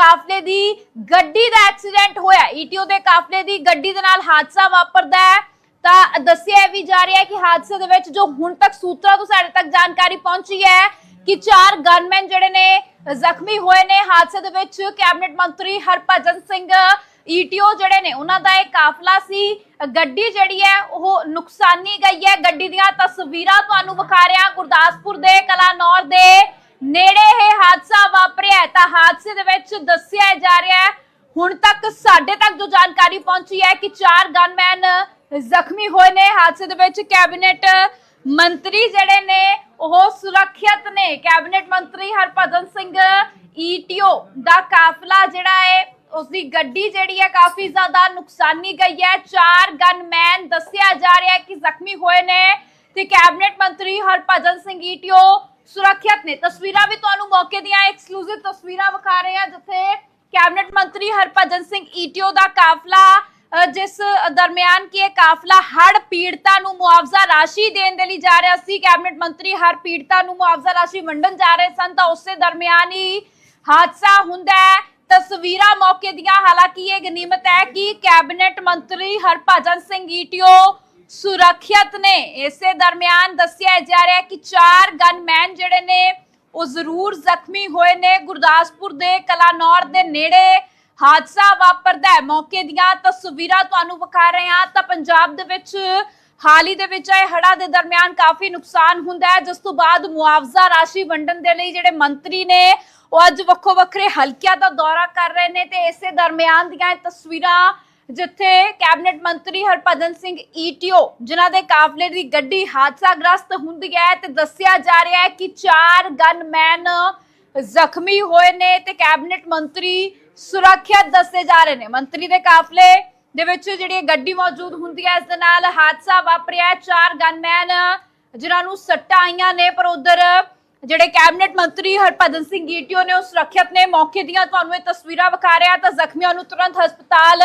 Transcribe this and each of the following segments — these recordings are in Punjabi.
ਕਾਫਲੇ ਦੀ ਗੱਡੀ ਦਾ ਐਕਸੀਡੈਂਟ ਹੋਇਆ। ਈਟੀਓ ਦੇ ਕਾਫਲੇ ਦੀ ਗੱਡੀ ਦੇ ਨਾਲ ਹਾਦਸਾ ਵਾਪਰਦਾ ਹੈ। ਤਾਂ ਦੱਸਿਆ ਵੀ ਜਾ ਰਿਹਾ ਹੈ ਕਿ ਹਾਦਸੇ ਦੇ ਵਿੱਚ ਜੋ ਹੁਣ ਤੱਕ ਸੂਤਰਾਂ ਤੋਂ ਸਾਡੇ ਤੱਕ ਜਾਣਕਾਰੀ ਪਹੁੰਚੀ ਹੈ ਕਿ ਚਾਰ ਗਨਮੈਨ ਜਿਹੜੇ ਨੇ, ਜ਼ਖਮੀ ਹੋਏ ਨੇ। ਹਾਦਸੇ ਦੇ ਵਿੱਚ ਕੈਬਨਿਟ ਮੰਤਰੀ ਹਰਭਜਨ ਸਿੰਘ ਈਟੀਓ ਜਿਹੜੇ ਨੇ, ਉਹਨਾਂ ਦਾ ਇਹ ਕਾਫਲਾ ਸੀ। ਗੱਡੀ ਜਿਹੜੀ ਹੈ, ਉਹ ਨੁਕਸਾਨੀ ਗਈ ਹੈ। ਗੱਡੀ ਦੀਆਂ ਤਸਵੀਰਾਂ ਤੁਹਾਨੂੰ ਵਿਖਾ ਰਿਹਾ ਗੁਰਦਾਸਪੁਰ ਦੇ, ਕਲਾਨੌਰ ਦੇ ਨੇੜੇ ਇਹ ਹਾਦਸਾ ਵਾਪਰਿਆ ਤਾਂ ਹਾਦਸੇ ਦੇ ਵਿੱਚ ਦੱਸਿਆ ਜਾ ਰਿਹਾ ਹੈ, ਹੁਣ ਤੱਕ ਸਾਡੇ ਤੱਕ ਜੋ ਜਾਣਕਾਰੀ ਪਹੁੰਚੀ ਹੈ ਕਿ ਚਾਰ ਗਨਮੈਨ ਜ਼ਖਮੀ ਹੋਏ ਨੇ। ਹਾਦਸੇ ਦੇ ਵਿੱਚ ਕੈਬਨਿਟ ਮੰਤਰੀ ਜਿਹੜੇ ਨੇ, ਉਹ ਸੁਰੱਖਿਅਤ ਨੇ। ਕੈਬਨਿਟ ਮੰਤਰੀ ਹਰਭਜਨ ਸਿੰਘ ਈਟੀਓ ਦਾ ਕਾਫਲਾ ਜਿਹੜਾ ਹੈ ਉਸ ਦੀ ਗੱਡੀ ਜਿਹੜੀ ਹੈ ਕਾਫੀ ਜ਼ਿਆਦਾ ਨੁਕਸਾਨੀ ਗਈ ਹੈ। ਚਾਰ ਗਨਮੈਨ ਦੱਸਿਆ ਜਾ ਰਿਹਾ ਹੈ ਕਿ ਜ਼ਖਮੀ ਹੋਏ ਨੇ ਤੇ ਕੈਬਨਿਟ ਮੰਤਰੀ ਹਰਭਜਨ ਸਿੰਘ ਈਟੀਓ ਸੁਰੱਖਿਅਤ ਨੇ। ਤਸਵੀਰਾਂ ਵੀ ਤੁਹਾਨੂੰ ਮੌਕੇ ਦੀਆਂ ਐਕਸਕਲੂਸਿਵ ਤਸਵੀਰਾਂ ਵਿਖਾ ਰਹੇ ਹਾਂ, ਜਿੱਥੇ ਕੈਬਨਿਟ ਮੰਤਰੀ ਹਰਭਜਨ ਸਿੰਘ ਈਟੀਓ ਦਾ ਕਾਫਲਾ ਜਿਸ ਦਰਮਿਆਨ ਕਿ ਇਹ ਕਾਫਲਾ ਹੜ ਪੀੜਤਾਂ ਨੂੰ ਮੁਆਵਜ਼ਾ ਰਾਸ਼ੀ ਦੇਣ ਦੇ ਲਈ ਜਾ ਰਿਹਾ ਸੀ, ਕੈਬਨਿਟ ਮੰਤਰੀ ਹੜ ਪੀੜਤਾਂ ਨੂੰ ਮੁਆਵਜ਼ਾ ਰਾਸ਼ੀ ਵੰਡਣ ਜਾ ਰਹੇ ਸਨ, ਤਾਂ ਉਸੇ ਦਰਮਿਆਨ ਹੀ ਹਾਦਸਾ ਹੁੰਦਾ ਹੈ। ਤਸਵੀਰਾਂ ਮੌਕੇ ਦੀਆਂ, ਹਾਲਾਂਕਿ ਇਹ ਗਨੀਮਤ ਹੈ ਕਿ ਕੈਬਨਿਟ ਮੰਤਰੀ ਹਰਭਜਨ ਸਿੰਘ ਈਟੀਓ ਸੁਰੱਖਿਅਤ ਨੇ। ਇਸੇ ਦਰਮਿਆਨ ਦੱਸਿਆ ਜਾ ਰਿਹਾ ਕਿ ਚਾਰ ਗਨਮੈਨ ਜਿਹੜੇ ਨੇ, ਉਹ ਜ਼ਰੂਰ ਜ਼ਖਮੀ ਹੋਏ ਨੇ। ਗੁਰਦਾਸਪੁਰ ਦੇ ਕਲਾਨੌਰ ਦੇ ਨੇੜੇ ਹਾਦਸਾ ਵਾਪਰਦਾ ਹੈ। ਮੌਕੇ ਦੀਆਂ ਤਸਵੀਰਾਂ ਤੁਹਾਨੂੰ ਵਿਖਾ ਰਹੇ ਹਾਂ। ਤਾਂ ਪੰਜਾਬ ਦੇ ਵਿੱਚ ਹਾਲ ਹੀ ਦੇ ਵਿੱਚ ਆਏ ਹੜਾ ਦੇ ਦਰਮਿਆਨ ਕਾਫੀ ਨੁਕਸਾਨ ਹੁੰਦਾ ਹੈ। ਜਿਸ ਤੋਂ ਬਾਅਦ ਮੁਆਵਜ਼ਾ ਰਾਸ਼ੀ ਵੰਡਣ ਦੇ ਲਈ ਜਿਹੜੇ ਮੰਤਰੀ ਨੇ, ਉਹ ਅੱਜ ਵੱਖੋ ਵੱਖਰੇ ਹਲਕਿਆਂ ਦਾ ਦੌਰਾ ਕਰ ਰਹੇ ਨੇ। ਤੇ ਇਸੇ ਦਰਮਿਆਨ ਦੀਆਂ ਤਸਵੀਰਾਂ ਜਿੱਥੇ ਕੈਬਨਿਟ ਮੰਤਰੀ ਹਰਭਜਨ ਸਿੰਘ ਈਟੀਓ ਜਿਨ੍ਹਾਂ ਦੇ ਕਾਫਲੇ ਦੀ ਗੱਡੀ ਹਾਦਸਾਗ੍ਰਸਤ ਹੁੰਦੀ ਹੈ ਤੇ ਦੱਸਿਆ ਜਾ ਰਿਹਾ ਹੈ ਕਿ ਚਾਰ ਗਨਮੈਨ ਜ਼ਖਮੀ ਹੋਏ ਨੇ ਤੇ ਕੈਬਨਿਟ ਮੰਤਰੀ ਸੁਰੱਖਿਅਤ ਦੱਸੇ ਜਾ ਰਹੇ ਨੇ। ਮੰਤਰੀ ਦੇ ਕਾਫਲੇ ਦੇ ਵਿੱਚ ਜਿਹੜੀ ਗੱਡੀ ਮੌਜੂਦ ਹੁੰਦੀ ਹੈ, ਇਸ ਦੇ ਨਾਲ ਹਾਦਸਾ ਵਾਪਰਿਆ ਚਾਰ ਗਨਮੈਨ ਜਿਨ੍ਹਾਂ ਨੂੰ ਸੱਟਾਂ ਆਈਆਂ ਨੇ, ਪਰ ਉਧਰ ਜਿਹੜੇ ਕੈਬਨਿਟ ਮੰਤਰੀ ਹਰਭਜਨ ਸਿੰਘ ਈਟੀਓ ਨੇ ਉਹ ਸੁਰੱਖਿਅਤ ਨੇ। ਮੌਕੇ ਦੀਆਂ ਤੁਹਾਨੂੰ ਇਹ ਤਸਵੀਰਾਂ ਵਿਖਾ ਰਿਹਾ ਤਾਂ ਜ਼ਖਮੀਆਂ ਨੂੰ ਤੁਰੰਤ ਹਸਪਤਾਲ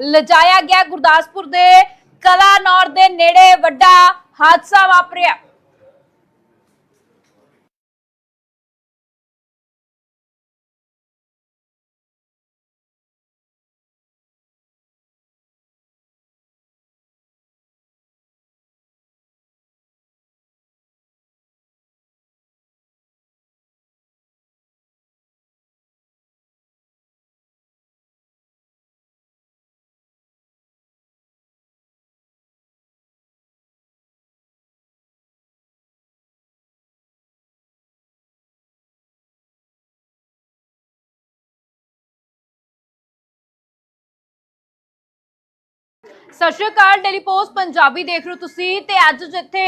ਲਿਜਾਇਆ ਗਿਆ ਗੁਰਦਾਸਪੁਰ ਦੇ ਕਲਾਨੌਰ ਦੇ ਨੇੜੇ ਵੱਡਾ ਹਾਦਸਾ ਵਾਪਰਿਆ। ਸਤਿ ਸ਼੍ਰੀ ਅਕਾਲ ਡੇਲੀ ਪੋਸਟ ਪੰਜਾਬੀ ਦੇਖ ਰਹੇ ਹੋ ਤੁਸੀਂ ਤੇ ਅੱਜ ਜਿੱਥੇ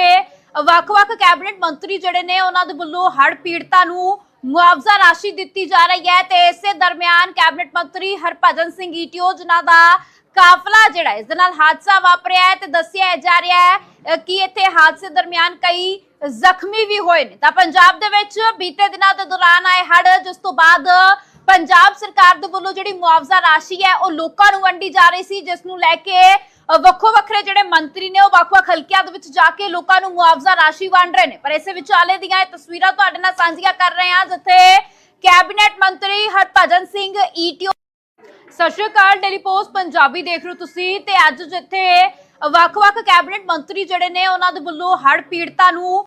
ਵੱਖ-ਵੱਖ ਕੈਬਨਿਟ ਮੰਤਰੀ ਜਿਹੜੇ ਨੇ, ਉਹਨਾਂ ਦੇ ਵੱਲੋਂ ਹੜ੍ਹ ਪੀੜਤਾਂ ਨੂੰ ਮੁਆਵਜ਼ਾ ਰਾਸ਼ੀ ਦਿੱਤੀ ਜਾ ਰਹੀ ਹੈ ਤੇ ਇਸੇ ਦਰਮਿਆਨ ਕੈਬਨਿਟ ਮੰਤਰੀ ਹਰਭਜਨ ਸਿੰਘ ਈਟੀਓ, ਜਿਨ੍ਹਾਂ ਦਾ ਕਾਫਲਾ ਜਿਹੜਾ ਇਸ ਦੇ ਨਾਲ ਹਾਦਸਾ ਵਾਪਰਿਆ ਹੈ ਤੇ ਦੱਸਿਆ ਜਾ ਰਿਹਾ ਹੈ ਕਿ ਇੱਥੇ ਹਾਦਸੇ ਦਰਮਿਆਨ ਕਈ ਜ਼ਖਮੀ ਵੀ ਹੋਏ ਨੇ। ਤਾਂ ਪੰਜਾਬ ਦੇ ਵਿੱਚ ਬੀਤੇ ਦਿਨਾਂ ਦੇ ਦੌਰਾਨ ਆਏ ਹੜ੍ਹ, ਜਿਸ ਤੋਂ ਬਾਅਦ ਪੰਜਾਬ ਸਰਕਾਰ ਦੇ ਵੱਲੋਂ ਜਿਹੜੀ ਮੁਆਵਜ਼ਾ ਰਾਸ਼ੀ ਹੈ, ਉਹ ਲੋਕਾਂ ਨੂੰ ਵੰਡੀ ਜਾ ਰਹੀ ਸੀ, ਜਿਸ ਨੂੰ ਲੈ ਕੇ ਵੱਖੋ ਵੱਖਰੇ ਜਿਹੜੇ ਮੰਤਰੀ ਨੇ ਉਹ ਵੱਖ-ਵੱਖ ਹਲਕਿਆਂ ਦੇ ਵਿੱਚ ਜਾ ਕੇ ਲੋਕਾਂ ਨੂੰ ਮੁਆਵਜ਼ਾ ਰਾਸ਼ੀ ਵੰਡ ਰਹੇ ਨੇ। ਪਰ ਇਸੇ ਵਿਚਾਲੇ ਦੀਆਂ ਇਹ ਤਸਵੀਰਾਂ ਤੁਹਾਡੇ ਨਾਲ ਸਾਂਝੀਆਂ ਕਰ ਰਹੇ ਹਾਂ, ਜਿੱਥੇ ਕੈਬਨਿਟ ਮੰਤਰੀ ਹਰਭਜਨ ਸਿੰਘ ਈਟੀਓ ਸਤਿ ਸ਼੍ਰੀ ਅਕਾਲ ਡੇਲੀ ਪੋਸਟ ਪੰਜਾਬੀ ਦੇਖ ਰਹੇ ਤੁਸੀਂ ਤੇ ਅੱਜ ਜਿੱਥੇ ਵੱਖ-ਵੱਖ ਕੈਬਨਿਟ ਮੰਤਰੀ ਜਿਹੜੇ ਨੇ ਉਹਨਾਂ ਦੇ ਵੱਲੋਂ ਹੜ੍ਹ ਪੀੜਤਾਂ ਨੂੰ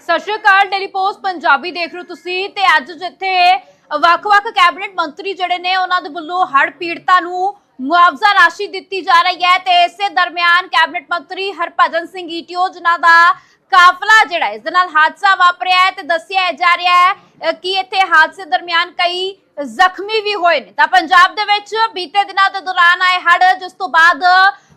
ਸਤਿ ਸ਼੍ਰੀ ਅਕਾਲ ਡੇਲੀ ਪੋਸਟ ਪੰਜਾਬੀ ਦੇਖ ਰਹੇ ਤੁਸੀਂ ਤੇ ਅੱਜ ਜਿੱਥੇ ਵੱਖ-ਵੱਖ ਕੈਬਨਿਟ ਮੰਤਰੀ ਜਿਹੜੇ ਨੇ ਉਹਨਾਂ ਦੇ ਵੱਲੋਂ ਹੜ੍ਹ ਪੀੜਤਾਂ ਨੂੰ ਮੁਆਵਜ਼ਾ ਰਾਸ਼ੀ ਦਿੱਤੀ ਜਾ ਰਹੀ ਹੈ ਤੇ ਇਸੇ ਦਰਮਿਆਨ ਕੈਬਨਿਟ ਮੰਤਰੀ ਹਰਭਜਨ ਸਿੰਘ ਈਟੀਓ ਜਿਨ੍ਹਾਂ ਦਾ ਕਾਫਲਾ ਜਿਹੜਾ ਹੈ, ਇਸ ਦੇ ਨਾਲ ਹਾਦਸਾ ਵਾਪਰਿਆ ਹੈ ਤੇ ਦੱਸਿਆ ਜਾ ਰਿਹਾ ਹੈ ਕਿ ਇੱਥੇ ਹਾਦਸੇ ਦਰਮਿਆਨ ਕਈ ਜ਼ਖਮੀ ਵੀ ਹੋਏ ਨੇ। ਤਾਂ ਪੰਜਾਬ ਦੇ ਵਿੱਚ ਬੀਤੇ ਦਿਨਾਂ ਦੇ ਦੌਰਾਨ ਆਏ ਹੜ੍ਹ ਜਿਸ ਤੋਂ ਬਾਅਦ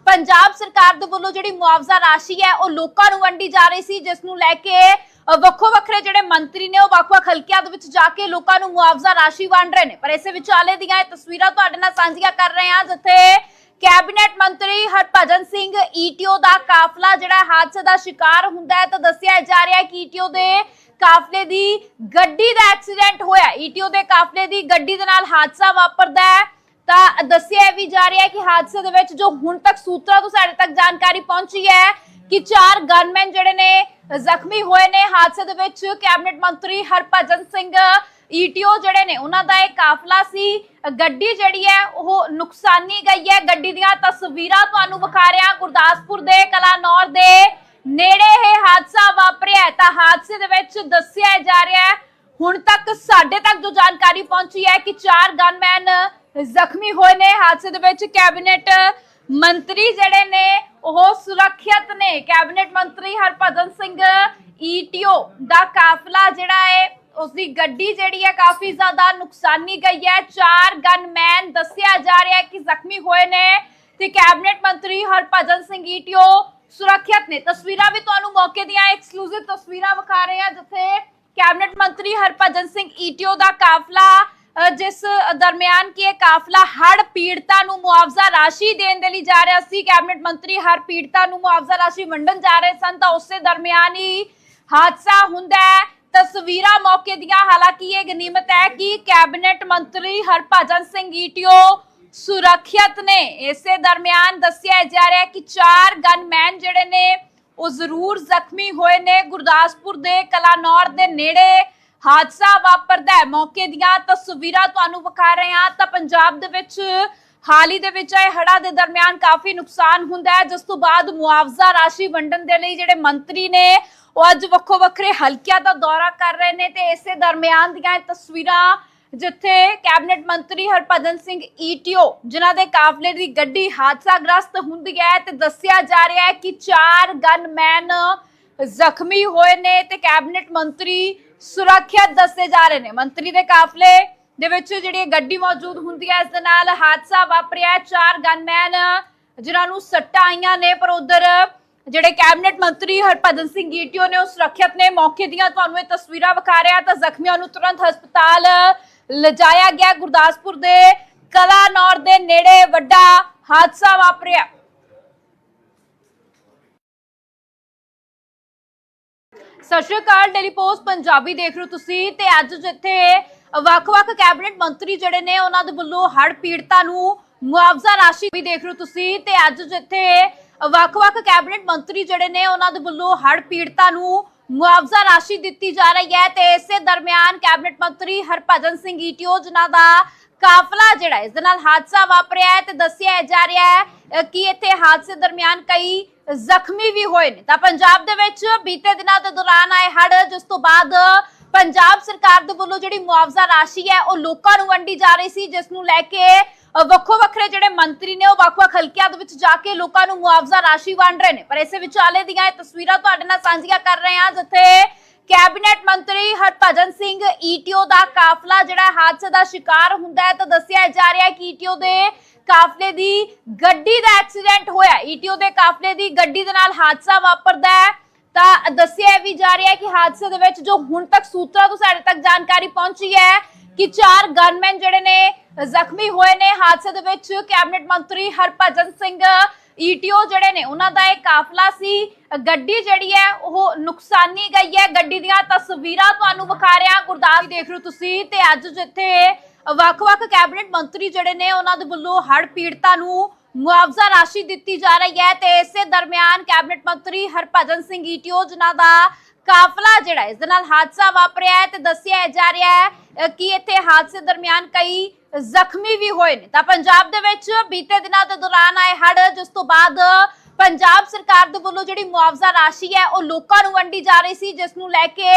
ਪੰਜਾਬ ਸਰਕਾਰ ਦੇ ਵੱਲੋਂ ਜਿਹੜੀ ਮੁਆਵਜ਼ਾ ਰਾਸ਼ੀ ਹੈ ਉਹ ਲੋਕਾਂ ਨੂੰ ਵੰਡੀ ਜਾ ਰਹੀ ਸੀ ਜਿਸ ਨੂੰ ਲੈ ਕੇ ਵੱਖੋ ਵੱਖਰੇ ਜਿਹੜੇ ਮੰਤਰੀ ਨੇ ਉਹ ਵੱਖ-ਵੱਖ ਹਲਕਿਆਂ ਦੇ ਵਿੱਚ ਜਾ ਕੇ ਲੋਕਾਂ ਨੂੰ ਮੁਆਵਜ਼ਾ ਰਾਸ਼ੀ ਵੰਡ ਰਹੇ ਨੇ। ਪਰ ਇਸੇ ਵਿਚਾਲੇ ਦੀਆਂ ਇਹ ਤਸਵੀਰਾਂ ਤੁਹਾਡੇ ਨਾਲ ਸਾਂਝੀਆਂ ਕਰ ਰਹੇ ਹਾਂ, ਜਿੱਥੇ ਕੈਬਨਿਟ ਮੰਤਰੀ ਹਰਭਜਨ ਸਿੰਘ ਈਟੀਓ ਦਾ ਕਾਫਲਾ ਜਿਹੜਾ ਹਾਦਸੇ ਦਾ ਸ਼ਿਕਾਰ ਹੁੰਦਾ ਹੈ ਤਾਂ ਦੱਸਿਆ ਜਾ ਰਿਹਾ ਹੈ ਕਿ ਈਟੀਓ ਦੇ ਕਾਫਲੇ ਦੀ ਗੱਡੀ ਦਾ ਐਕਸੀਡੈਂਟ ਹੋਇਆ ਈਟੀਓ ਦੇ ਕਾਫਲੇ ਦੀ ਗੱਡੀ ਦੇ ਨਾਲ ਹਾਦਸਾ ਵਾਪਰਦਾ ਹੈ। ਤਾਂ ਦੱਸਿਆ ਵੀ ਜਾ ਰਿਹਾ ਹੈ ਕਿ ਹਾਦਸੇ ਦੇ ਵਿੱਚ ਜੋ ਹੁਣ ਤੱਕ ਸੂਤਰਾਂ ਤੋਂ ਸਾਡੇ ਤੱਕ ਜਾਣਕਾਰੀ ਪਹੁੰਚੀ ਹੈ ਕਿ ਚਾਰ ਗਨਮੈਨ ਜਿਹੜੇ ਨੇ, ਜ਼ਖਮੀ ਹੋਏ ਨੇ। ਹਾਦਸੇ ਦੇ ਵਿੱਚ ਕੈਬਨਿਟ ਮੰਤਰੀ ਹਰਭਜਨ ਸਿੰਘ ਈਟੀਓ ਜਿਹੜੇ ਨੇ, ਉਹਨਾਂ ਦਾ ਇਹ ਕਾਫਲਾ ਸੀ। ਗੱਡੀ ਜਿਹੜੀ ਹੈ, ਉਹ ਨੁਕਸਾਨੀ ਗਈ ਹੈ। ਗੱਡੀ ਦੀਆਂ ਤਸਵੀਰਾਂ ਤੁਹਾਨੂੰ ਵਿਖਾ ਰਿਹਾ ਗੁਰਦਾਸਪੁਰ ਦੇ, ਕਲਾਨੌਰ ਦੇ ਨੇੜੇ ਇਹ ਹਾਦਸਾ ਵਾਪਰਿਆ ਤਾਂ ਹਾਦਸੇ ਦੇ ਵਿੱਚ ਦੱਸਿਆ ਜਾ ਰਿਹਾ ਹੈ, ਹੁਣ ਤੱਕ ਸਾਡੇ ਤੱਕ ਜੋ ਜਾਣਕਾਰੀ ਪਹੁੰਚੀ ਹੈ ਕਿ ਚਾਰ ਗਨਮੈਨ ਜ਼ਖਮੀ ਹੋਏ ਨੇ। ਹਾਦਸੇ ਦੇ ਵਿੱਚ ਕੈਬਨਿਟ ਮੰਤਰੀ ਜਿਹੜੇ ਨੇ, ਉਹ ਸੁਰੱਖਿਅਤ ਨੇ। ਕੈਬਨਿਟ ਮੰਤਰੀ ਹਰਭਜਨ ਸਿੰਘ ਈਟੀਓ ਦਾ ਕਾਫਲਾ ਜਿਹੜਾ ਹੈ ਉਸ ਦੀ ਗੱਡੀ ਜਿਹੜੀ ਹੈ ਕਾਫੀ ਜ਼ਿਆਦਾ ਨੁਕਸਾਨੀ ਗਈ ਹੈ। ਚਾਰ ਗਨਮੈਨ ਦੱਸਿਆ ਜਾ ਰਿਹਾ ਹੈ ਕਿ ਜ਼ਖਮੀ ਹੋਏ ਨੇ ਤੇ ਕੈਬਨਿਟ ਮੰਤਰੀ ਹਰਭਜਨ ਸਿੰਘ ਈਟੀਓ ਸੁਰੱਖਿਅਤ ਨੇ। ਤਸਵੀਰਾਂ ਵੀ ਤੁਹਾਨੂੰ ਮੌਕੇ ਦੀਆਂ ਐਕਸਕਲੂਸਿਵ ਤਸਵੀਰਾਂ ਵਿਖਾ ਰਹੇ ਹਾਂ, ਜਿੱਥੇ ਕੈਬਨਿਟ ਮੰਤਰੀ ਹਰਭਜਨ ਸਿੰਘ ਈਟੀਓ ਦਾ ਕਾਫਲਾ ਜਿਸ ਦਰਮਿਆਨ ਕਿ ਇਹ ਕਾਫਲਾ ਹੜ ਪੀੜਤਾਂ ਨੂੰ ਮੁਆਵਜ਼ਾ ਰਾਸ਼ੀ ਦੇਣ ਦੇ ਲਈ ਜਾ ਰਿਹਾ ਸੀ, ਕੈਬਨਿਟ ਮੰਤਰੀ ਹਰ ਪੀੜਤਾਂ ਨੂੰ ਮੁਆਵਜ਼ਾ ਰਾਸ਼ੀ ਵੰਡਣ ਜਾ ਰਹੇ ਸਨ, ਤਾਂ ਉਸੇ ਦਰਮਿਆਨ ਹੀ ਹਾਦਸਾ ਹੁੰਦਾ ਹੈ। ਤਸਵੀਰਾਂ ਮੌਕੇ ਦੀਆਂ, ਹਾਲਾਂਕਿ ਇਹ ਗਨੀਮਤ ਹੈ ਕਿ ਕੈਬਨਿਟ ਮੰਤਰੀ ਹਰਭਜਨ ਸਿੰਘ ਈਟੀਓ ਸੁਰੱਖਿਅਤ ਨੇ। ਇਸੇ ਦਰਮਿਆਨ ਦੱਸਿਆ ਜਾ ਰਿਹਾ ਕਿ ਚਾਰ ਗਨਮੈਨ ਜਿਹੜੇ ਨੇ, ਉਹ ਜ਼ਰੂਰ ਜ਼ਖਮੀ ਹੋਏ ਨੇ। ਗੁਰਦਾਸਪੁਰ ਦੇ ਕਲਾਨੌਰ ਦੇ ਨੇੜੇ ਹਾਦਸਾ ਵਾਪਰਦਾ ਹੈ। ਮੌਕੇ ਦੀਆਂ ਤਸਵੀਰਾਂ ਤੁਹਾਨੂੰ ਵਿਖਾ ਰਹੇ ਹਾਂ। ਤਾਂ ਪੰਜਾਬ ਦੇ ਵਿੱਚ ਹਾਲ ਹੀ ਦੇ ਵਿੱਚ ਇਹ ਹੜ੍ਹਾਂ ਦੇ ਦਰਮਿਆਨ ਕਾਫੀ ਨੁਕਸਾਨ ਹੁੰਦਾ ਹੈ। ਜਿਸ ਤੋਂ ਬਾਅਦ ਮੁਆਵਜ਼ਾ ਰਾਸ਼ੀ ਵੰਡਣ ਦੇ ਲਈ ਜਿਹੜੇ ਮੰਤਰੀ ਨੇ, ਉਹ ਅੱਜ ਵੱਖੋ ਵੱਖਰੇ ਹਲਕਿਆਂ ਦਾ ਦੌਰਾ ਕਰ ਰਹੇ ਨੇ। ਤੇ ਇਸੇ ਦਰਮਿਆਨ ਦੀਆਂ ਤਸਵੀਰਾਂ, ਜਿੱਥੇ ਕੈਬਨਿਟ ਮੰਤਰੀ ਹਰਭਜਨ ਸਿੰਘ ਈਟੀਓ ਜਿਨ੍ਹਾਂ ਦੇ ਕਾਫਲੇ ਦੀ ਗੱਡੀ ਹਾਦਸਾਗ੍ਰਸਤ ਹੁੰਦੀ ਹੈ, ਤੇ ਦੱਸਿਆ ਜਾ ਰਿਹਾ ਹੈ ਕਿ ਚਾਰ ਗਨਮੈਨ ਜ਼ਖਮੀ ਹੋਏ ਨੇ। ਤੇ ਕੈਬਨਿਟ ਮੰਤਰੀ ਸੁਰੱਖਿਅਤ ਦੱਸੇ ਜਾ ਰਹੇ ਨੇ। ਮੰਤਰੀ ਦੇ ਕਾਫਲੇ ਦੇ ਵਿੱਚ ਜਿਹੜੀ ਗੱਡੀ ਮੌਜੂਦ ਹੁੰਦੀ ਹੈ ਇਸ ਦੇ ਨਾਲ ਹਾਦਸਾ ਵਾਪਰਿਆ। ਚਾਰ ਗਨਮੈਨ ਜਿਨ੍ਹਾਂ ਨੂੰ ਸੱਟਾਂ ਆਈਆਂ ਨੇ, ਪਰ ਉਧਰ ਜਿਹੜੇ ਕੈਬਨਿਟ ਮੰਤਰੀ ਹਰਭਜਨ ਸਿੰਘ ਗੀਟਿਓ ਨੇ ਉਹ ਸੁਰੱਖਿਅਤ ਨੇ। ਮੌਕੇ ਦੀਆਂ ਤੁਹਾਨੂੰ ਇਹ ਤਸਵੀਰਾਂ ਵਿਖਾ ਰਿਹਾ ਤਾਂ ਜ਼ਖਮੀਆਂ ਨੂੰ ਤੁਰੰਤ ਹਸਪਤਾਲ ਲਿਜਾਇਆ ਗਿਆ। ਗੁਰਦਾਸਪੁਰ ਦੇ ਕਲਾਨੌਰ ਦੇ ਨੇੜੇ ਵੱਡਾ ਹਾਦਸਾ ਵਾਪਰਿਆ। ਸਤਿ ਸ਼੍ਰੀ ਅਕਾਲ ਡੇਲੀ ਪੋਸਟ ਪੰਜਾਬੀ ਦੇਖ ਰਹੇ ਹੋ ਤੁਸੀਂ ਤੇ ਅੱਜ ਜਿੱਥੇ ਵੱਖ-ਵੱਖ ਕੈਬਨਿਟ ਮੰਤਰੀ ਜਿਹੜੇ ਨੇ, ਉਹਨਾਂ ਦੇ ਵੱਲੋਂ ਹੜ੍ਹ ਪੀੜਤਾਂ ਨੂੰ ਮੁਆਵਜ਼ਾ ਰਾਸ਼ੀ ਵੀ ਦੇਖ ਰਹੇ ਹੋ ਤੁਸੀਂ ਤੇ ਅੱਜ ਜਿੱਥੇ ਵੱਖ-ਵੱਖ ਕੈਬਨਿਟ ਮੰਤਰੀ ਜਿਹੜੇ ਨੇ, ਉਹਨਾਂ ਦੇ ਵੱਲੋਂ ਹੜ੍ਹ ਪੀੜਤਾਂ ਨੂੰ ਮੁਆਵਜ਼ਾ ਰਾਸ਼ੀ ਦਿੱਤੀ ਜਾ ਰਹੀ ਹੈ ਤੇ ਇਸੇ ਦਰਮਿਆਨ ਕੈਬਨਿਟ ਮੰਤਰੀ ਹਰਭਜਨ ਸਿੰਘ ਈਟੀਓ, ਜਿਨ੍ਹਾਂ ਦਾ ਕਾਫਲਾ ਜਿਹੜਾ ਇਸ ਦੇ ਨਾਲ ਹਾਦਸਾ ਵਾਪਰਿਆ ਹੈ ਤੇ ਦੱਸਿਆ ਜਾ ਰਿਹਾ ਹੈ ਕਿ ਇੱਥੇ ਹਾਦਸੇ ਦਰਮਿਆਨ ਕਈ ਜ਼ਖਮੀ ਵੀ ਹੋਏ ਨੇ। ਤਾਂ ਪੰਜਾਬ ਦੇ ਵਿੱਚ ਬੀਤੇ ਦਿਨਾਂ ਦੇ ਦੌਰਾਨ ਆਏ ਹੜ੍ਹ, ਜਿਸ ਤੋਂ ਬਾਅਦ ਪੰਜਾਬ ਸਰਕਾਰ ਦੇ ਵੱਲੋਂ ਜਿਹੜੀ ਮੁਆਵਜ਼ਾ ਰਾਸ਼ੀ ਹੈ, ਉਹ ਲੋਕਾਂ ਨੂੰ ਵੰਡੀ ਜਾ ਰਹੀ ਸੀ, ਜਿਸ ਨੂੰ ਲੈ ਕੇ ਵੱਖੋ ਵੱਖਰੇ ਜਿਹੜੇ ਮੰਤਰੀ ਨੇ, ਉਹ ਵੱਖ-ਵੱਖ ਹਲਕਿਆਂ ਦੇ ਵਿੱਚ ਜਾ ਕੇ ਲੋਕਾਂ ਨੂੰ ਮੁਆਵਜ਼ਾ ਰਾਸ਼ੀ ਵੰਡ ਰਹੇ ਨੇ। ਪਰ ਇਸੇ ਵਿਚਾਲੇ ਦੀਆਂ ਇਹ ਤਸਵੀਰਾਂ ਤੁਹਾਡੇ ਨਾਲ ਸਾਂਝੀਆਂ ਕਰ ਰਹੇ ਹਾਂ, ਜਿੱਥੇ ਕੈਬਨਿਟ ਮੰਤਰੀ ਹਰਭਜਨ ਸਿੰਘ ਈਟੀਓ ਦਾ ਕਾਫਲਾ ਜਿਹੜਾ ਹਾਦਸੇ ਦਾ ਸ਼ਿਕਾਰ ਹੁੰਦਾ ਹੈ ਤਾਂ ਦੱਸਿਆ ਜਾ ਰਿਹਾ ਹੈ ਕਿ ਈਟੀਓ ਦੇ ਕਾਫਲੇ ਦੀ ਗੱਡੀ ਦਾ ਐਕਸੀਡੈਂਟ ਹੋਇਆ ਈਟੀਓ ਦੇ ਕਾਫਲੇ ਦੀ ਗੱਡੀ ਦੇ ਨਾਲ ਹਾਦਸਾ ਵਾਪਰਦਾ ਹੈ। ਤਾਂ ਦੱਸਿਆ ਵੀ ਜਾ ਰਿਹਾ ਹੈ ਕਿ ਹਾਦਸੇ ਦੇ ਵਿੱਚ ਜੋ ਹੁਣ ਤੱਕ ਸੂਤਰਾਂ ਤੋਂ ਸਾਡੇ ਤੱਕ ਜਾਣਕਾਰੀ ਪਹੁੰਚੀ ਹੈ ਕਿ ਚਾਰ ਗਨਮੈਨ ਜਿਹੜੇ ਨੇ ਜ਼ਖਮੀ ਹੋਏ ਨੇ। ਹਾਦਸੇ ਦੇ ਵਿੱਚ ਕੈਬਨਿਟ ਮੰਤਰੀ ਹਰਭਜਨ ਸਿੰਘ ਈਟੀਓ ਜਿਹੜੇ ਨੇ, ਉਹਨਾਂ ਦਾ ਇਹ ਕਾਫਲਾ ਸੀ। ਗੱਡੀ ਜਿਹੜੀ ਹੈ, ਉਹ ਨੁਕਸਾਨੀ ਗਈ ਹੈ। ਗੱਡੀ ਦੀਆਂ ਤਸਵੀਰਾਂ ਤੁਹਾਨੂੰ ਵਿਖਾ ਰਿਹਾ। ਗੁਰਦਾਸ ਦੇਖ ਰਹੇ ਹੋ ਤੁਸੀਂ ਤੇ ਅੱਜ ਜਿੱਥੇ ਵੱਖ-ਵੱਖ ਕੈਬਨਿਟ ਮੰਤਰੀ ਜਿਹੜੇ ਨੇ, ਉਹਨਾਂ ਦੇ ਵੱਲੋਂ ਹੜ੍ਹ ਪੀੜਤਾਂ ਨੂੰ ਮੁਆਵਜ਼ਾ ਰਾਸ਼ੀ ਦਿੱਤੀ ਜਾ ਰਹੀ ਹੈ ਤੇ ਇਸੇ ਦਰਮਿਆਨ ਕੈਬਨਿਟ ਮੰਤਰੀ ਹਰਭਜਨ ਸਿੰਘ ਈਟੀਓ ਜਿਨ੍ਹਾਂ ਦਾ ਕਾਫਲਾ ਜਿਹੜਾ ਇਸ ਦੇ ਨਾਲ ਹਾਦਸਾ ਵਾਪਰਿਆ ਹੈ ਤੇ ਦੱਸਿਆ ਜਾ ਰਿਹਾ ਹੈ ਕਿ ਇੱਥੇ ਹਾਦਸੇ ਦਰਮਿਆਨ ਕਈ ਜ਼ਖਮੀ ਵੀ ਹੋਏ ਨੇ। ਤਾਂ ਪੰਜਾਬ ਦੇ ਵਿੱਚ ਬੀਤੇ ਦਿਨਾਂ ਦੇ ਦੌਰਾਨ ਆਏ ਹੜ੍ਹ, ਜਿਸ ਤੋਂ ਬਾਅਦ ਪੰਜਾਬ ਸਰਕਾਰ ਦੇ ਵੱਲੋਂ ਜਿਹੜੀ ਮੁਆਵਜ਼ਾ ਰਾਸ਼ੀ ਹੈ, ਉਹ ਲੋਕਾਂ ਨੂੰ ਵੰਡੀ ਜਾ ਰਹੀ ਸੀ, ਜਿਸ ਨੂੰ ਲੈ ਕੇ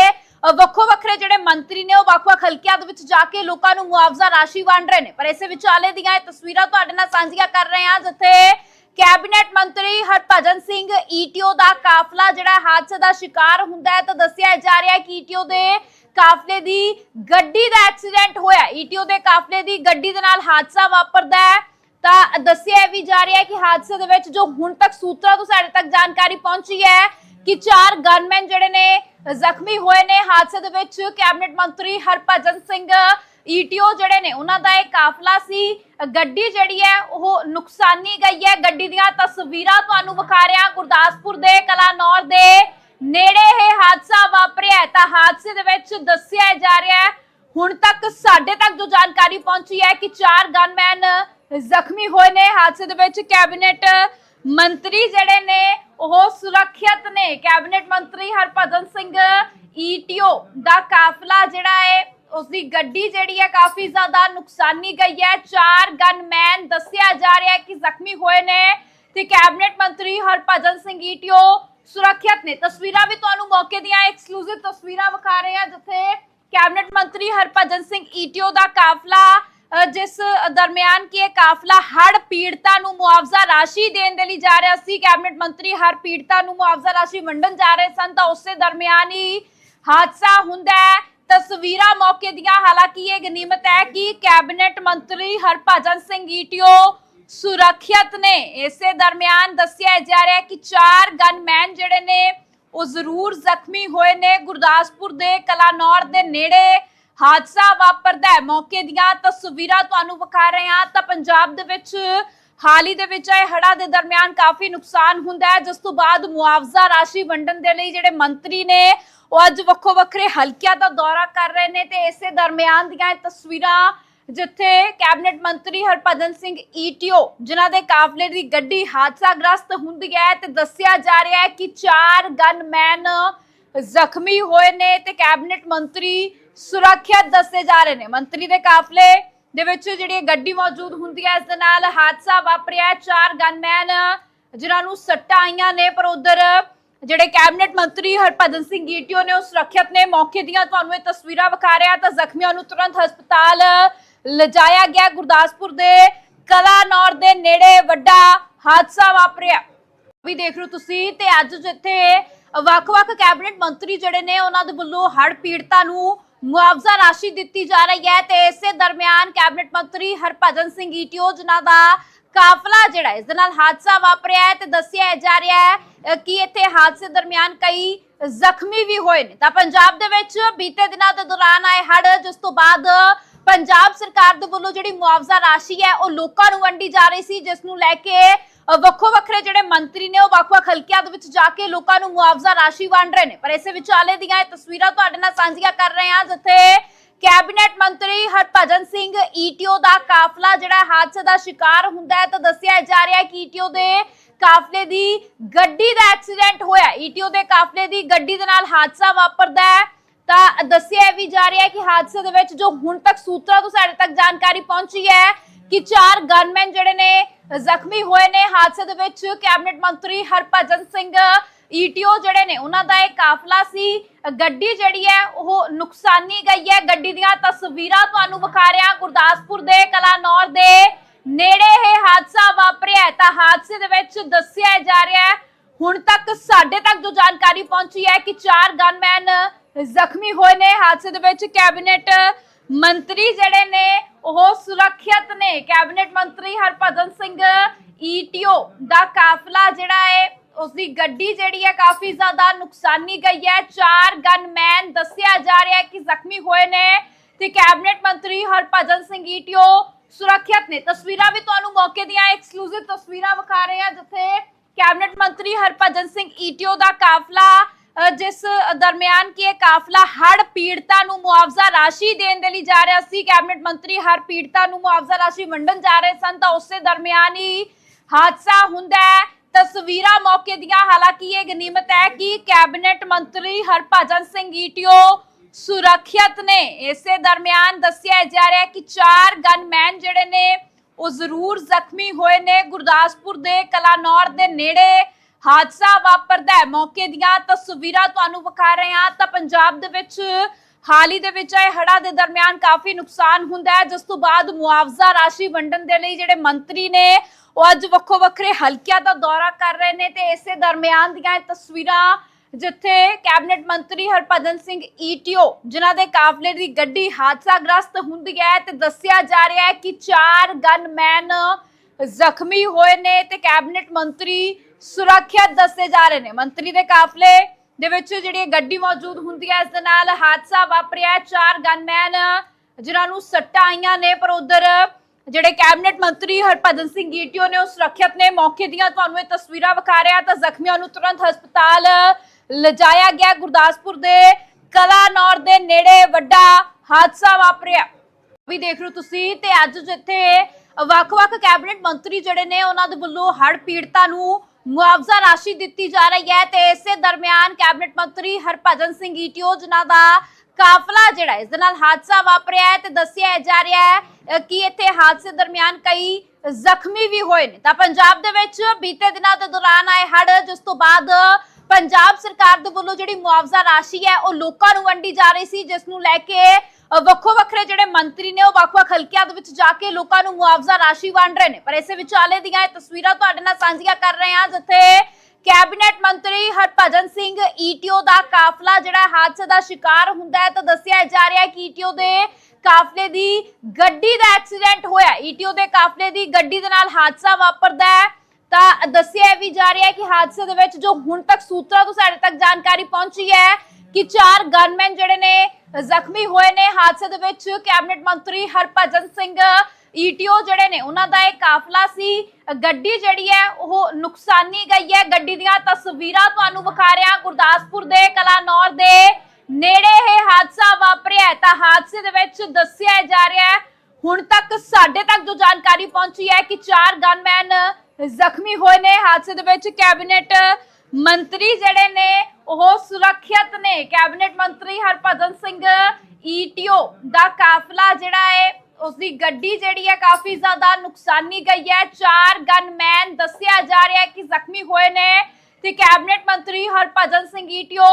ਵੱਖੋ ਵੱਖਰੇ ਜਿਹੜੇ ਮੰਤਰੀ ਨੇ, ਉਹ ਵੱਖ-ਵੱਖ ਹਲਕਿਆਂ ਦੇ ਵਿੱਚ ਜਾ ਕੇ ਲੋਕਾਂ ਨੂੰ ਮੁਆਵਜ਼ਾ ਰਾਸ਼ੀ ਵੰਡ ਰਹੇ ਨੇ। ਪਰ ਇਸੇ ਵਿਚਾਲੇ ਦੀਆਂ ਇਹ ਤਸਵੀਰਾਂ ਤੁਹਾਡੇ ਨਾਲ ਸਾਂਝੀਆਂ ਕਰ ਰਹੇ ਹਾਂ, ਜਿੱਥੇ ਕੈਬਨਿਟ ਮੰਤਰੀ ਹਰਭਜਨ ਸਿੰਘ ਈਟੀਓ ਦਾ ਕਾਫਲਾ ਜਿਹੜਾ ਹਾਦਸੇ ਦਾ ਸ਼ਿਕਾਰ ਹੁੰਦਾ ਹੈ ਤਾਂ ਦੱਸਿਆ ਜਾ ਰਿਹਾ ਹੈ ਕਿ ਈਟੀਓ ਦੇ ਕਾਫਲੇ ਦੀ ਗੱਡੀ ਦਾ ਐਕਸੀਡੈਂਟ ਹੋਇਆ ਈਟੀਓ ਦੇ ਕਾਫਲੇ ਦੀ ਗੱਡੀ ਦੇ ਨਾਲ ਹਾਦਸਾ ਵਾਪਰਦਾ ਹੈ। ਤਾਂ ਦੱਸਿਆ ਵੀ ਜਾ ਰਿਹਾ ਹੈ ਕਿ ਹਾਦਸੇ ਦੇ ਵਿੱਚ ਜੋ ਹੁਣ ਤੱਕ ਸੂਤਰਾਂ ਤੋਂ ਸਾਡੇ ਤੱਕ ਜਾਣਕਾਰੀ ਪਹੁੰਚੀ ਹੈ ਕਿ ਚਾਰ ਗਨਮੈਨ ਜਿਹੜੇ ਨੇ ਜ਼ਖਮੀ ਹੋਏ ਨੇ। ਹਾਦਸੇ ਦੇ ਵਿੱਚ ਕੈਬਨਿਟ ਮੰਤਰੀ ਹਰਭਜਨ ਸਿੰਘ ਈਟੀਓ ਜਿਹੜੇ ਨੇ, ਉਹਨਾਂ ਦਾ ਇਹ ਕਾਫਲਾ ਸੀ। ਗੱਡੀ ਜਿਹੜੀ ਹੈ, ਉਹ ਨੁਕਸਾਨੀ ਗਈ ਹੈ। ਗੱਡੀ ਦੀਆਂ ਤਸਵੀਰਾਂ ਤੁਹਾਨੂੰ ਵਿਖਾ ਰਿਹਾ ਗੁਰਦਾਸਪੁਰ ਦੇ, ਕਲਾਨੌਰ ਦੇ ਨੇੜੇ ਇਹ ਹਾਦਸਾ ਵਾਪਰਿਆ ਤਾਂ ਹਾਦਸੇ ਦੇ ਵਿੱਚ ਦੱਸਿਆ ਜਾ ਰਿਹਾ ਹੈ, ਹੁਣ ਤੱਕ ਸਾਡੇ ਤੱਕ ਜੋ ਜਾਣਕਾਰੀ ਪਹੁੰਚੀ ਹੈ ਕਿ ਚਾਰ ਗਨਮੈਨ ਜ਼ਖਮੀ ਹੋਏ ਨੇ। ਹਾਦਸੇ ਦੇ ਵਿੱਚ ਕੈਬਨਿਟ ਮੰਤਰੀ ਜਿਹੜੇ ਨੇ, ਉਹ ਸੁਰੱਖਿਅਤ ਨੇ। ਕੈਬਨਿਟ ਮੰਤਰੀ ਹਰਭਜਨ ਸਿੰਘ, ਈਟੀਓ ਦਾ ਕਾਫਲਾ ਜਿਹੜਾ ਹੈ ਉਸ ਦੀ ਗੱਡੀ ਜਿਹੜੀ ਹੈ ਕਾਫੀ ਜ਼ਿਆਦਾ ਨੁਕਸਾਨੀ ਗਈ ਹੈ। ਚਾਰ ਗਨਮੈਨ ਦੱਸਿਆ ਜਾ ਰਿਹਾ ਹੈ ਕਿ ਜ਼ਖਮੀ ਹੋਏ ਨੇ ਤੇ ਕੈਬਨਿਟ ਮੰਤਰੀ ਹਰਭਜਨ ਸਿੰਘ ਈਟੀਓ ਸੁਰੱਖਿਅਤ ਨੇ। ਤਸਵੀਰਾਂ ਵੀ ਤੁਹਾਨੂੰ ਮੌਕੇ ਦੀਆਂ ਐਕਸਕਲੂਸਿਵ ਤਸਵੀਰਾਂ ਵਿਖਾ ਰਹੇ ਹਾਂ, ਜਿੱਥੇ ਕੈਬਨਿਟ ਮੰਤਰੀ ਹਰਭਜਨ ਸਿੰਘ ਈਟੀਓ ਦਾ ਕਾਫਲਾ ਜਿਸ ਦਰਮਿਆਨ ਕੀ ਇਹ ਕਾਫਲਾ ਹੜ ਪੀੜਤਾਂ ਨੂੰ ਮੁਆਵਜ਼ਾ ਰਾਸ਼ੀ ਦੇਣ ਦੇ ਲਈ ਜਾ ਰਿਹਾ ਸੀ। ਕੈਬਨਿਟ ਮੰਤਰੀ ਹਰ ਪੀੜਤਾਂ ਨੂੰ ਮੁਆਵਜ਼ਾ ਰਾਸ਼ੀ ਵੰਡਣ ਜਾ ਰਹੇ ਸਨ ਤਾਂ ਉਸੇ ਦਰਮਿਆਨ ਹੀ ਹਾਦਸਾ ਹੁੰਦਾ ਹੈ। ਤਸਵੀਰਾਂ ਮੌਕੇ ਦੀਆਂ, ਹਾਲਾਂਕਿ ਇਹ ਗਨੀਮਤ ਹੈ ਕਿ ਕੈਬਨਿਟ ਮੰਤਰੀ ਹਰਭਜਨ ਸਿੰਘ ਈਟੀਓ ਸੁਰੱਖਿਅਤ ਨੇ। ਇਸੇ ਦਰਮਿਆਨ ਦੱਸਿਆ ਜਾ ਰਿਹਾ ਕਿ ਚਾਰ ਗਨਮੈਨ ਜਿਹੜੇ ਨੇ, ਉਹ ਜ਼ਰੂਰ ਜ਼ਖਮੀ ਹੋਏ ਨੇ। ਗੁਰਦਾਸਪੁਰ ਦੇ ਕਲਾਨੌਰ ਦੇ ਨੇੜੇ ਹਾਦਸਾ ਵਾਪਰਦਾ ਹੈ। ਮੌਕੇ ਦੀਆਂ ਤਸਵੀਰਾਂ ਤੁਹਾਨੂੰ ਵਿਖਾ ਰਹੇ ਹਾਂ। ਤਾਂ ਪੰਜਾਬ ਦੇ ਵਿੱਚ ਹਾਲ ਹੀ ਦੇ ਵਿੱਚ ਇਹ ਹੜ੍ਹਾਂ ਦੇ ਦਰਮਿਆਨ ਕਾਫੀ ਨੁਕਸਾਨ ਹੁੰਦਾ ਹੈ। ਜਿਸ ਤੋਂ ਬਾਅਦ ਮੁਆਵਜ਼ਾ ਰਾਸ਼ੀ ਵੰਡਣ ਦੇ ਲਈ ਜਿਹੜੇ ਮੰਤਰੀ ਨੇ, ਉਹ ਅੱਜ ਵੱਖੋ ਵੱਖਰੇ ਹਲਕਿਆਂ ਦਾ ਦੌਰਾ ਕਰ ਰਹੇ ਨੇ ਤੇ ਇਸੇ ਦਰਮਿਆਨ ਦੀਆਂ ਤਸਵੀਰਾਂ ਜਿੱਥੇ ਕੈਬਨਿਟ ਮੰਤਰੀ ਹਰਭਜਨ ਸਿੰਘ ਈਟੀਓ ਜਿਨ੍ਹਾਂ ਦੇ ਕਾਫਲੇ ਦੀ ਗੱਡੀ ਹਾਦਸਾਗ੍ਰਸਤ ਹੁੰਦੀ ਹੈ ਤੇ ਦੱਸਿਆ ਜਾ ਰਿਹਾ ਹੈ ਕਿ ਚਾਰ ਗਨਮੈਨ ਜ਼ਖਮੀ ਹੋਏ ਨੇ ਤੇ ਕੈਬਨਿਟ ਮੰਤਰੀ ਸੁਰੱਖਿਅਤ ਦੱਸੇ ਜਾ ਰਹੇ ਨੇ। ਮੰਤਰੀ ਦੇ ਕਾਫਲੇ ਦੇ ਵਿੱਚ ਜਿਹੜੀ ਗੱਡੀ ਮੌਜੂਦ ਹੁੰਦੀ ਹੈ ਇਸ ਦੇ ਨਾਲ ਹਾਦਸਾ ਵਾਪਰਿਆ। ਚਾਰ ਗਨਮੈਨ ਜਿਨ੍ਹਾਂ ਨੂੰ ਸੱਟਾਂ ਆਈਆਂ ਨੇ, ਪਰ ਉਧਰ ਜਿਹੜੇ ਕੈਬਨਿਟ ਮੰਤਰੀ ਹਰਭਜਨ ਸਿੰਘ ਈਟੀਓ ਨੇ ਉਹ ਸੁਰੱਖਿਅਤ ਨੇ। ਮੌਕੇ ਦੀਆਂ ਤੁਹਾਨੂੰ ਇਹ ਤਸਵੀਰਾਂ ਵਿਖਾ ਰਿਹਾ ਤਾਂ ਜ਼ਖਮੀਆਂ ਨੂੰ ਤੁਰੰਤ ਹਸਪਤਾਲ ਲਿਜਾਇਆ ਗਿਆ। ਗੁਰਦਾਸਪੁਰ ਦੇ ਕਲਾਨੌਰ ਦੇ ਨੇੜੇ ਵੱਡਾ ਹਾਦਸਾ ਵਾਪਰਿਆ। ਵੀ ਦੇਖ ਰਹੇ ਹੋ ਤੁਸੀਂ ਤੇ ਅੱਜ ਜਿੱਥੇ ਵੱਖ-ਵੱਖ ਕੈਬਨਿਟ ਮੰਤਰੀ ਜਿਹੜੇ ਨੇ, ਉਹਨਾਂ ਦੇ ਵੱਲੋਂ ਹੜ ਪੀੜਤਾਂ ਨੂੰ ਮੁਆਵਜ਼ਾ ਰਾਸ਼ੀ ਦਿੱਤੀ ਜਾ ਰਹੀ ਹੈ ਤੇ ਇਸੇ ਦਰਮਿਆਨ ਕੈਬਨਿਟ ਮੰਤਰੀ ਹਰਭਜਨ ਸਿੰਘ ਈਟੀਓ ਜਿਨ੍ਹਾਂ ਦਾ ਕਾਫਲਾ ਜਿਹੜਾ ਇਸ ਦੇ ਨਾਲ ਹਾਦਸਾ ਵਾਪਰਿਆ ਹੈ ਤੇ ਦੱਸਿਆ ਜਾ ਰਿਹਾ ਹੈ ਕਿ ਇੱਥੇ ਹਾਦਸੇ ਦਰਮਿਆਨ ਕਈ ਜ਼ਖਮੀ ਵੀ ਹੋਏ ਨੇ। ਤਾਂ ਪੰਜਾਬ ਦੇ ਵਿੱਚ ਬੀਤੇ ਦਿਨਾਂ ਦੇ ਦੌਰਾਨ ਆਏ ਹੜ੍ਹ, ਜਿਸ ਤੋਂ ਬਾਅਦ ਪੰਜਾਬ ਸਰਕਾਰ ਦੇ ਵੱਲੋਂ ਜਿਹੜੀ ਮੁਆਵਜ਼ਾ ਰਾਸ਼ੀ ਹੈ, ਉਹ ਲੋਕਾਂ ਨੂੰ ਵੰਡੀ ਜਾ ਰਹੀ ਸੀ, ਜਿਸ ਨੂੰ ਲੈ ਕੇ ਵੱਖੋ ਵੱਖਰੇ ਜਿਹੜੇ ਮੰਤਰੀ ਨੇ ਉਹ ਵੱਖ-ਵੱਖ ਹਲਕਿਆਂ ਦੇ ਵਿੱਚ ਜਾ ਕੇ ਲੋਕਾਂ ਨੂੰ ਮੁਆਵਜ਼ਾ ਰਾਸ਼ੀ ਵੰਡ ਰਹੇ ਨੇ। ਪਰ ਇਸੇ ਵਿਚਾਲੇ ਦੀਆਂ ਇਹ ਤਸਵੀਰਾਂ ਤੁਹਾਡੇ ਨਾਲ ਸਾਂਝੀਆਂ ਕਰ ਰਹੇ ਹਾਂ, ਜਿੱਥੇ ਕੈਬਨਿਟ ਮੰਤਰੀ ਹਰਭਜਨ ਸਿੰਘ ਈਟੀਓ ਦਾ ਕਾਫਲਾ ਜਿਹੜਾ ਹਾਦਸੇ ਦਾ ਸ਼ਿਕਾਰ ਹੁੰਦਾ ਹੈ ਤਾਂ ਦੱਸਿਆ ਜਾ ਰਿਹਾ ਹੈ ਕਿ ਈਟੀਓ ਦੇ ਕਾਫਲੇ ਦੀ ਗੱਡੀ ਦਾ ਐਕਸੀਡੈਂਟ ਹੋਇਆ ਈਟੀਓ ਦੇ ਕਾਫਲੇ ਦੀ ਗੱਡੀ ਦੇ ਨਾਲ ਹਾਦਸਾ ਵਾਪਰਦਾ ਹੈ। ਤਾਂ ਦੱਸਿਆ ਵੀ ਜਾ ਰਿਹਾ ਹੈ ਕਿ ਹਾਦਸੇ ਦੇ ਵਿੱਚ ਜੋ ਹੁਣ ਤੱਕ ਸੂਤਰਾਂ ਤੋਂ ਸਾਡੇ ਤੱਕ ਜਾਣਕਾਰੀ ਪਹੁੰਚੀ ਹੈ ਕਿ ਚਾਰ ਗਨਮੈਨ ਜਿਹੜੇ ਨੇ, ਜ਼ਖਮੀ ਹੋਏ ਨੇ। ਹਾਦਸੇ ਦੇ ਵਿੱਚ ਕੈਬਨਿਟ ਮੰਤਰੀ ਹਰਭਜਨ ਸਿੰਘ ਈਟੀਓ ਜਿਹੜੇ ਨੇ, ਉਹਨਾਂ ਦਾ ਇਹ ਕਾਫਲਾ ਸੀ। ਗੱਡੀ ਜਿਹੜੀ ਹੈ, ਉਹ ਨੁਕਸਾਨੀ ਗਈ ਹੈ। ਗੱਡੀ ਦੀਆਂ ਤਸਵੀਰਾਂ ਤੁਹਾਨੂੰ ਵਿਖਾ ਰਿਹਾ। ਗੁਰਦਾਸਪੁਰ ਦੇ, ਕਲਾਨੌਰ ਦੇ ਨੇੜੇ ਇਹ ਹਾਦਸਾ ਵਾਪਰਿਆ ਤਾਂ ਹਾਦਸੇ ਦੇ ਵਿੱਚ ਦੱਸਿਆ ਜਾ ਰਿਹਾ ਹੈ, ਹੁਣ ਤੱਕ ਸਾਡੇ ਤੱਕ ਜੋ ਜਾਣਕਾਰੀ ਪਹੁੰਚੀ ਹੈ ਕਿ ਚਾਰ ਗਨਮੈਨ ਜ਼ਖਮੀ ਹੋਏ ਨੇ। ਹਾਦਸੇ ਦੇ ਵਿੱਚ ਕੈਬਨਿਟ ਮੰਤਰੀ ਜਿਹੜੇ ਨੇ, ਉਹ ਸੁਰੱਖਿਅਤ ਨੇ। ਕੈਬਨਿਟ ਮੰਤਰੀ ਹਰਭਜਨ ਸਿੰਘ ਈਟੀਓ ਦਾ ਕਾਫਲਾ ਜਿਹੜਾ ਹੈ ਉਸ ਦੀ ਗੱਡੀ ਜਿਹੜੀ ਹੈ ਕਾਫੀ ਜ਼ਿਆਦਾ ਨੁਕਸਾਨੀ ਗਈ ਹੈ। ਚਾਰ ਗਨਮੈਨ ਦੱਸਿਆ ਜਾ ਰਿਹਾ ਹੈ ਕਿ ਜ਼ਖਮੀ ਹੋਏ ਨੇ ਤੇ ਕੈਬਨਿਟ ਮੰਤਰੀ ਹਰਭਜਨ ਸਿੰਘ ਈਟੀਓ ਸੁਰੱਖਿਅਤ ਨੇ। ਤਸਵੀਰਾਂ ਵੀ ਤੁਹਾਨੂੰ ਮੌਕੇ ਦੀਆਂ ਐਕਸਕਲੂਸਿਵ ਤਸਵੀਰਾਂ ਵਿਖਾ ਰਹੇ ਹਾਂ, ਜਿੱਥੇ ਕੈਬਨਿਟ ਮੰਤਰੀ ਹਰਭਜਨ ਸਿੰਘ ਈਟੀਓ ਦਾ ਕਾਫਲਾ ਜਿਸ ਦਰਮਿਆਨ ਕਿ ਇਹ ਕਾਫਲਾ ਹੜ ਪੀੜਤਾਂ ਨੂੰ ਮੁਆਵਜ਼ਾ ਰਾਸ਼ੀ ਦੇਣ ਦੇ ਲਈ ਜਾ ਰਿਹਾ ਸੀ, ਕੈਬਨਿਟ ਮੰਤਰੀ ਹਰ ਪੀੜਤਾਂ ਨੂੰ ਮੁਆਵਜ਼ਾ ਰਾਸ਼ੀ ਵੰਡਣ ਜਾ ਰਹੇ ਸਨ, ਤਾਂ ਉਸੇ ਦਰਮਿਆਨ ਹੀ ਹਾਦਸਾ ਹੁੰਦਾ ਹੈ। ਤਸਵੀਰਾਂ ਮੌਕੇ ਦੀਆਂ, ਹਾਲਾਂਕਿ ਇਹ ਗਨੀਮਤ ਹੈ ਕਿ ਕੈਬਨਿਟ ਮੰਤਰੀ ਹਰਭਜਨ ਸਿੰਘ ਈਟੀਓ ਸੁਰੱਖਿਅਤ ਨੇ। ਇਸੇ ਦਰਮਿਆਨ ਦੱਸਿਆ ਜਾ ਰਿਹਾ ਕਿ ਚਾਰ ਗਨਮੈਨ ਜਿਹੜੇ ਨੇ, ਉਹ ਜ਼ਰੂਰ ਜ਼ਖਮੀ ਹੋਏ ਨੇ। ਗੁਰਦਾਸਪੁਰ ਦੇ ਕਲਾਨੌਰ ਦੇ ਨੇੜੇ ਹਾਦਸਾ ਵਾਪਰਦਾ ਹੈ। ਮੌਕੇ ਦੀਆਂ ਤਸਵੀਰਾਂ ਤੁਹਾਨੂੰ ਵਿਖਾ ਰਹੇ ਹਾਂ। ਤਾਂ ਪੰਜਾਬ ਦੇ ਵਿੱਚ ਹਾਲ ਹੀ ਦੇ ਵਿੱਚ ਇਹ ਹੜ੍ਹਾਂ ਦੇ ਦਰਮਿਆਨ ਕਾਫੀ ਨੁਕਸਾਨ ਹੁੰਦਾ ਹੈ। ਜਿਸ ਤੋਂ ਬਾਅਦ ਮੁਆਵਜ਼ਾ ਰਾਸ਼ੀ ਵੰਡਣ ਦੇ ਲਈ ਜਿਹੜੇ ਮੰਤਰੀ ਨੇ, ਉਹ ਅੱਜ ਵੱਖੋ ਵੱਖਰੇ ਹਲਕਿਆਂ ਦਾ ਦੌਰਾ ਕਰ ਰਹੇ ਨੇ ਤੇ ਇਸੇ ਦਰਮਿਆਨ ਦੀਆਂ ਤਸਵੀਰਾਂ ਜਿੱਥੇ ਕੈਬਨਿਟ ਮੰਤਰੀ ਹਰਭਜਨ ਸਿੰਘ ਈਟੀਓ ਜਿਨ੍ਹਾਂ ਦੇ ਕਾਫਲੇ ਦੀ ਗੱਡੀ ਹਾਦਸਾਗ੍ਰਸਤ ਹੁੰਦੀ ਹੈ ਤੇ ਦੱਸਿਆ ਜਾ ਰਿਹਾ ਹੈ ਕਿ ਚਾਰ ਗਨਮੈਨ ਜ਼ਖਮੀ ਹੋਏ ਨੇ ਤੇ ਕੈਬਨਿਟ ਮੰਤਰੀ ਸੁਰੱਖਿਅਤ ਦੱਸੇ ਜਾ ਰਹੇ ਨੇ। ਮੰਤਰੀ ਦੇ ਕਾਫਲੇ ਦੇ ਵਿੱਚ ਜਿਹੜੀ ਗੱਡੀ ਮੌਜੂਦ ਹੁੰਦੀ ਹੈ, ਇਸ ਦੇ ਨਾਲ ਹਾਦਸਾ ਵਾਪਰਿਆ ਚਾਰ ਗਨਮੈਨ ਜਿਨ੍ਹਾਂ ਨੂੰ ਸੱਟਾਂ ਆਈਆਂ ਨੇ, ਪਰ ਉਧਰ ਜਿਹੜੇ ਕੈਬਨਿਟ ਮੰਤਰੀ ਹਰਭਜਨ ਸਿੰਘ ਈਟੀਓ ਨੇ ਉਹ ਸੁਰੱਖਿਅਤ ਨੇ। ਮੌਕੇ ਦੀਆਂ ਤੁਹਾਨੂੰ ਇਹ ਤਸਵੀਰਾਂ ਵਿਖਾ ਰਿਹਾ ਤਾਂ ਜ਼ਖਮੀਆਂ ਨੂੰ ਤੁਰੰਤ ਹਸਪਤਾਲ ਲਿਜਾਇਆ ਗਿਆ। ਗੁਰਦਾਸਪੁਰ ਦੇ ਕਲਾਨੌਰ ਦੇ ਨੇੜੇ ਵੱਡਾ ਹਾਦਸਾ ਵਾਪਰਿਆ। ਵੀ ਦੇਖ ਰਹੇ ਹੋ ਤੁਸੀਂ ਤੇ ਅੱਜ ਜਿੱਥੇ ਵੱਖ-ਵੱਖ ਕੈਬਨਿਟ ਮੰਤਰੀ ਜਿਹੜੇ ਨੇ, ਉਹਨਾਂ ਦੇ ਵੱਲੋਂ ਹੜ੍ਹ ਪੀੜਤਾਂ ਨੂੰ ਮੁਆਵਜ਼ਾ ਰਾਸ਼ੀ ਦਿੱਤੀ ਜਾ ਰਹੀ ਹੈ ਤੇ ਇਸੇ ਦਰਮਿਆਨ ਕੈਬਨਿਟ ਮੰਤਰੀ ਹਰਭਜਨ ਸਿੰਘ ਈਟੀਓ, ਜਿਨ੍ਹਾਂ ਦਾ ਕਾਫਲਾ ਜਿਹੜਾ ਇਸ ਦੇ ਨਾਲ ਹਾਦਸਾ ਵਾਪਰਿਆ ਹੈ ਤੇ ਦੱਸਿਆ ਜਾ ਰਿਹਾ ਹੈ ਕਿ ਇੱਥੇ ਹਾਦਸੇ ਦਰਮਿਆਨ ਕਈ ਜ਼ਖਮੀ ਵੀ ਹੋਏ ਨੇ। ਤਾਂ ਪੰਜਾਬ ਦੇ ਵਿੱਚ ਬੀਤੇ ਦਿਨਾਂ ਦੇ ਦੌਰਾਨ ਆਏ ਹੜ੍ਹ, ਜਿਸ ਤੋਂ ਬਾਅਦ ਪੰਜਾਬ ਸਰਕਾਰ ਦੇ ਵੱਲੋਂ ਜਿਹੜੀ ਮੁਆਵਜ਼ਾ ਰਾਸ਼ੀ ਹੈ, ਉਹ ਲੋਕਾਂ ਨੂੰ ਵੰਡੀ ਜਾ ਰਹੀ ਸੀ, ਜਿਸ ਨੂੰ ਲੈ ਕੇ ਵੱਖੋ ਵੱਖਰੇ ਜਿਹੜੇ ਮੰਤਰੀ ਨੇ ਉਹ ਵੱਖ-ਵੱਖ ਹਲਕਿਆਂ ਦੇ ਵਿੱਚ ਜਾ ਕੇ ਲੋਕਾਂ ਨੂੰ ਮੁਆਵਜ਼ਾ ਰਾਸ਼ੀ ਵੰਡ ਰਹੇ ਨੇ। ਪਰ ਇਸੇ ਵਿਚਾਲੇ ਦੀਆਂ ਇਹ ਤਸਵੀਰਾਂ ਤੁਹਾਡੇ ਨਾਲ ਸਾਂਝੀਆਂ ਕਰ ਰਹੇ ਹਾਂ, ਜਿੱਥੇ ਕੈਬਨਿਟ ਮੰਤਰੀ ਹਰਭਜਨ ਸਿੰਘ ਈਟੀਓ ਦਾ ਕਾਫਲਾ ਜਿਹੜਾ ਹਾਦਸੇ ਦਾ ਸ਼ਿਕਾਰ ਹੁੰਦਾ ਹੈ ਤਾਂ ਦੱਸਿਆ ਜਾ ਰਿਹਾ ਹੈ ਕਿ ਈਟੀਓ ਦੇ ਕਾਫਲੇ ਦੀ ਗੱਡੀ ਦਾ ਐਕਸੀਡੈਂਟ ਹੋਇਆ ਈਟੀਓ ਦੇ ਕਾਫਲੇ ਦੀ ਗੱਡੀ ਦੇ ਨਾਲ ਹਾਦਸਾ ਵਾਪਰਦਾ ਹੈ। ਤਾਂ ਦੱਸਿਆ ਵੀ ਜਾ ਰਿਹਾ ਹੈ ਕਿ ਹਾਦਸੇ ਦੇ ਵਿੱਚ ਜੋ ਹੁਣ ਤੱਕ ਸੂਤਰਾਂ ਤੋਂ ਸਾਡੇ ਤੱਕ ਜਾਣਕਾਰੀ ਪਹੁੰਚੀ ਹੈ ਕਿ ਚਾਰ ਗਨਮੈਨ ਜਿਹੜੇ ਨੇ, ਜ਼ਖਮੀ ਹੋਏ ਨੇ। ਹਾਦਸੇ ਦੇ ਵਿੱਚ ਕੈਬਨਿਟ ਮੰਤਰੀ ਹਰਭਜਨ ਸਿੰਘ ਈਟੀਓ ਜਿਹੜੇ ਨੇ, ਉਹਨਾਂ ਦਾ ਇਹ ਕਾਫਲਾ ਸੀ। ਗੱਡੀ ਜਿਹੜੀ ਹੈ, ਉਹ ਨੁਕਸਾਨੀ ਗਈ ਹੈ। ਗੱਡੀ ਦੀਆਂ ਤਸਵੀਰਾਂ ਤੁਹਾਨੂੰ ਵਿਖਾ ਰਿਹਾ ਗੁਰਦਾਸਪੁਰ ਦੇ, ਕਲਾਨੌਰ ਦੇ ਨੇੜੇ ਇਹ ਹਾਦਸਾ ਵਾਪਰਿਆ ਤਾਂ ਹਾਦਸੇ ਦੇ ਵਿੱਚ ਦੱਸਿਆ ਜਾ ਰਿਹਾ ਹੈ, ਹੁਣ ਤੱਕ ਸਾਡੇ ਤੱਕ ਜੋ ਜਾਣਕਾਰੀ ਪਹੁੰਚੀ ਹੈ ਕਿ ਚਾਰ ਗਨਮੈਨ ਜ਼ਖਮੀ ਹੋਏ ਨੇ। ਹਾਦਸੇ ਦੇ ਵਿੱਚ ਕੈਬਨਿਟ ਮੰਤਰੀ ਜਿਹੜੇ ਨੇ, ਉਹ ਸੁਰੱਖਿਅਤ ਨੇ। ਕੈਬਨਿਟ ਮੰਤਰੀ ਹਰਭਜਨ ਸਿੰਘ ਈਟੀਓ ਦਾ ਕਾਫਲਾ ਜਿਹੜਾ ਹੈ ਉਸ ਗੱਡੀ ਜਿਹੜੀ ਹੈ ਕਾਫੀ ਜ਼ਿਆਦਾ ਨੁਕਸਾਨੀ ਗਈ ਹੈ। ਚਾਰ ਗਨਮੈਨ ਦੱਸਿਆ ਜਾ ਰਿਹਾ ਹੈ ਕਿ ਜ਼ਖਮੀ ਹੋਏ ਨੇ ਤੇ ਕੈਬਨਿਟ ਮੰਤਰੀ ਹਰਭਜਨ ਸਿੰਘ ਈਟੀਓ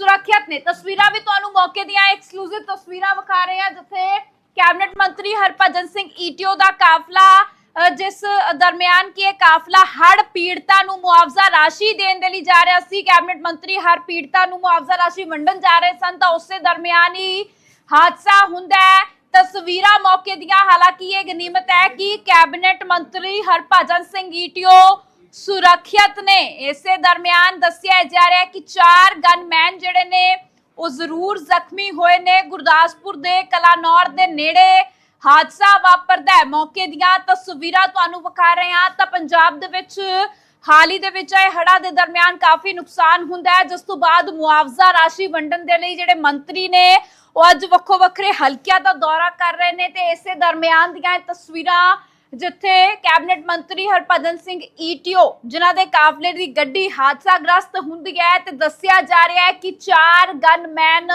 ਸੁਰੱਖਿਅਤ ਨੇ। ਤਸਵੀਰਾਂ ਵੀ ਤੁਹਾਨੂੰ ਮੌਕੇ ਦੀਆਂ ਐਕਸਕਲੂਸਿਵ ਤਸਵੀਰਾਂ ਵਿਖਾ ਰਹੇ ਹਾਂ, ਜਿੱਥੇ ਕੈਬਨਿਟ ਮੰਤਰੀ ਹਰਭਜਨ ਸਿੰਘ ਈਟੀਓ ਦਾ ਕਾਫਲਾ ਜਿਸ ਦਰਮਿਆਨ ਕਿ ਇਹ ਕਾਫਲਾ ਹੜ ਪੀੜਤਾਂ ਨੂੰ ਮੁਆਵਜ਼ਾ ਰਾਸ਼ੀ ਦੇਣ ਦੇ ਲਈ ਜਾ ਰਿਹਾ ਸੀ, ਕੈਬਨਿਟ ਮੰਤਰੀ ਹਰ ਪੀੜਤਾਂ ਨੂੰ ਮੁਆਵਜ਼ਾ ਰਾਸ਼ੀ ਵੰਡਣ ਜਾ ਰਹੇ ਸਨ, ਤਾਂ ਉਸੇ ਦਰਮਿਆਨ ਹੀ ਹਾਦਸਾ ਹੁੰਦਾ ਹੈ। ਤਸਵੀਰਾਂ ਮੌਕੇ ਦੀਆਂ, ਹਾਲਾਂਕਿ ਇਹ ਗਨੀਮਤ ਹੈ ਕਿ ਕੈਬਨਿਟ ਮੰਤਰੀ ਹਰਭਜਨ ਸਿੰਘ ਈਟੀਓ ਸੁਰੱਖਿਅਤ ਨੇ। ਇਸੇ ਦਰਮਿਆਨ ਦੱਸਿਆ ਜਾ ਰਿਹਾ ਕਿ ਚਾਰ ਗਨਮੈਨ ਜਿਹੜੇ ਨੇ, ਉਹ ਜ਼ਰੂਰ ਜ਼ਖਮੀ ਹੋਏ ਨੇ। ਗੁਰਦਾਸਪੁਰ ਦੇ ਕਲਾਨੌਰ ਦੇ ਨੇੜੇ ਹਾਦਸਾ ਵਾਪਰਦਾ ਹੈ। ਮੌਕੇ ਦੀਆਂ ਤਸਵੀਰਾਂ ਤੁਹਾਨੂੰ ਵਿਖਾ ਰਹੇ ਹਾਂ। ਤਾਂ ਪੰਜਾਬ ਦੇ ਵਿੱਚ ਹਾਲ ਦੇ ਵਿੱਚ ਇਹ ਹੜ੍ਹਾਂ ਦੇ ਦਰਮਿਆਨ ਕਾਫੀ ਨੁਕਸਾਨ ਹੁੰਦਾ ਹੈ। ਜਿਸ ਤੋਂ ਬਾਅਦ ਮੁਆਵਜ਼ਾ ਰਾਸ਼ੀ ਵੰਡਣ ਦੇ ਲਈ ਜਿਹੜੇ ਮੰਤਰੀ ਨੇ, ਉਹ ਅੱਜ ਵੱਖੋ ਵੱਖਰੇ ਹਲਕਿਆਂ ਦਾ ਦੌਰਾ ਕਰ ਰਹੇ ਨੇ ਤੇ ਇਸੇ ਦਰਮਿਆਨ ਦੀਆਂ ਤਸਵੀਰਾਂ ਜਿੱਥੇ ਕੈਬਨਿਟ ਮੰਤਰੀ ਹਰਭਜਨ ਸਿੰਘ ਈਟੀਓ ਜਿਨ੍ਹਾਂ ਦੇ ਕਾਫਲੇ ਦੀ ਗੱਡੀ ਹਾਦਸਾਗ੍ਰਸਤ ਹੁੰਦੀ ਹੈ ਤੇ ਦੱਸਿਆ ਜਾ ਰਿਹਾ ਹੈ ਕਿ ਚਾਰ ਗਨਮੈਨ